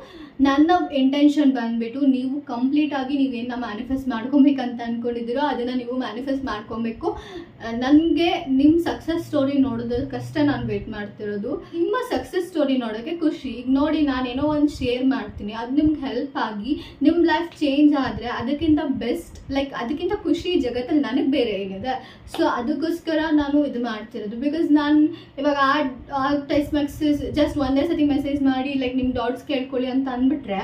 A: ನನ್ನ ಇಂಟೆನ್ಷನ್ ಬಂದುಬಿಟ್ಟು ನೀವು ಕಂಪ್ಲೀಟಾಗಿ ನೀವೇನು ಮ್ಯಾನಿಫೆಸ್ಟ್ ಮಾಡ್ಕೊಬೇಕಂತ ಅಂದ್ಕೊಂಡಿದ್ದೀರೋ ಅದನ್ನು ನೀವು ಮ್ಯಾನಿಫೆಸ್ಟ್ ಮಾಡ್ಕೊಬೇಕು. ನನಗೆ ನಿಮ್ಮ ಸಕ್ಸಸ್ ಸ್ಟೋರಿ ನೋಡೋದಕ್ಕಷ್ಟೇ ನಾನು ವೇಟ್ ಮಾಡ್ತಿರೋದು. ನಿಮ್ಮ ಸಕ್ಸಸ್ ಸ್ಟೋರಿ ನೋಡೋಕ್ಕೆ ಖುಷಿ. ಈಗ ನೋಡಿ ನಾನೇನೋ ಒಂದು ಶೇರ್ ಮಾಡ್ತೀನಿ. ಅದು ನಿಮ್ಗೆ ಹೆಲ್ಪ್ ಆಗಿ ನಿಮ್ಮ ಲೈಫ್ ಚೇಂಜ್ ಆದರೆ ಅದಕ್ಕಿಂತ ಬೆಸ್ಟ್ ಲೈಕ್ ಅದಕ್ಕಿಂತ ಖುಷಿ ಜಗತ್ತಲ್ಲಿ ನನಗೆ ಬೇರೆ ಏನಿದೆ. ಸೊ ಅದಕ್ಕೋಸ್ಕರ ನಾನು ಇದು ಮಾಡ್ತಿರೋದು. ಬಿಕಾಸ್ ನಾನು ಇವಾಗ ಆ ಟೆಕ್ಸ್ಟ್ ಮೆಸೇಜ್ ಜಸ್ಟ್ ಒಂದೇ ಸತಿ ಮೆಸೇಜ್ ಮಾಡಿ ಲೈಕ್ ನಿಮ್ಮ ಡೌಟ್ಸ್ ಕೇಳ್ಕೊಳ್ಳಿ ಅಂತ ಅಂದ್ಬಿಟ್ರೆ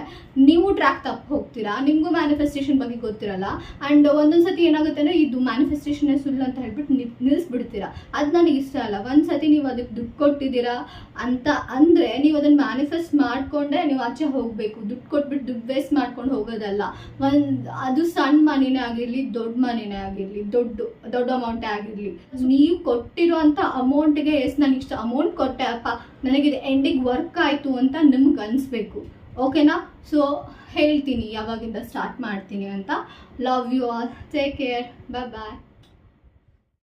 A: ನೀವು ಟ್ರ್ಯಾಕ್ ತಪ್ಪು ಹೋಗ್ತೀರಾ. ನಿಮಗೂ ಮ್ಯಾನಿಫೆಸ್ಟೇಷನ್ ಬಗ್ಗೆ ಗೊತ್ತಿರಲ್ಲ. ಆ್ಯಂಡ್ ಒಂದೊಂದು ಸತಿ ಏನಾಗುತ್ತೆ ಅಂದರೆ ಇದು ಮ್ಯಾನಿಫೆಸ್ಟೇಷನ್ ಸುಳ್ಳು ಅಂತ ಹೇಳ್ಬಿಟ್ಟು ನಿಲ್ಲಿಸ್ಬಿಡ್ತೀರಾ ಅದು ನನಗೆ ಇಷ್ಟ ಅಲ್ಲ. ಒಂದು ಸತಿ ನೀವು ಅದಕ್ಕೆ ದುಡ್ಡು ಕೊಟ್ಟಿದ್ದೀರಾ ಅಂತ ಅಂದರೆ ನೀವು ಅದನ್ನು ಮ್ಯಾನಿಫೆಸ್ಟ್ ಮಾಡಿಕೊಂಡೆ ನೀವು ಆಚೆ ಹೋಗಬೇಕು. ದುಡ್ಡು ಕೊಟ್ಬಿಟ್ಟು ದುಡ್ಡು ವೇಸ್ಟ್ ಮಾಡ್ಕೊಂಡು ಹೋಗೋದಲ್ಲ. ಒಂದು, ಅದು ಸಣ್ಣ ಮನಿನೇ ಆಗಿರಲಿ, ದೊಡ್ಡ ಮನಿನೇ ಆಗಿರಲಿ, ದೊಡ್ಡ ದೊಡ್ಡ ಅಮೌಂಟೇ ಆಗಿರಲಿ. ನೀವು ಅಮೌಂಟ್ ಅಮೌಂಟ್ಗೆ ಎಷ್ಟು ನಾನು ಇಷ್ಟು? ಅಮೌಂಟ್ ಕೊಟ್ಟೆ ಅಪ್ಪ, ನನಗೆ ಇದು ಎಂಡಿಗೆ ವರ್ಕ್ ಆಯಿತು ಅಂತ ನಿಮ್ಗೆ ಅನಿಸ್ಬೇಕು. ಓಕೆನಾ ಸೊ ಹೇಳ್ತೀನಿ, ಯಾವಾಗಿಂದ ಸ್ಟಾರ್ಟ್ ಮಾಡ್ತೀನಿ ಅಂತ. Love you all take care bye bye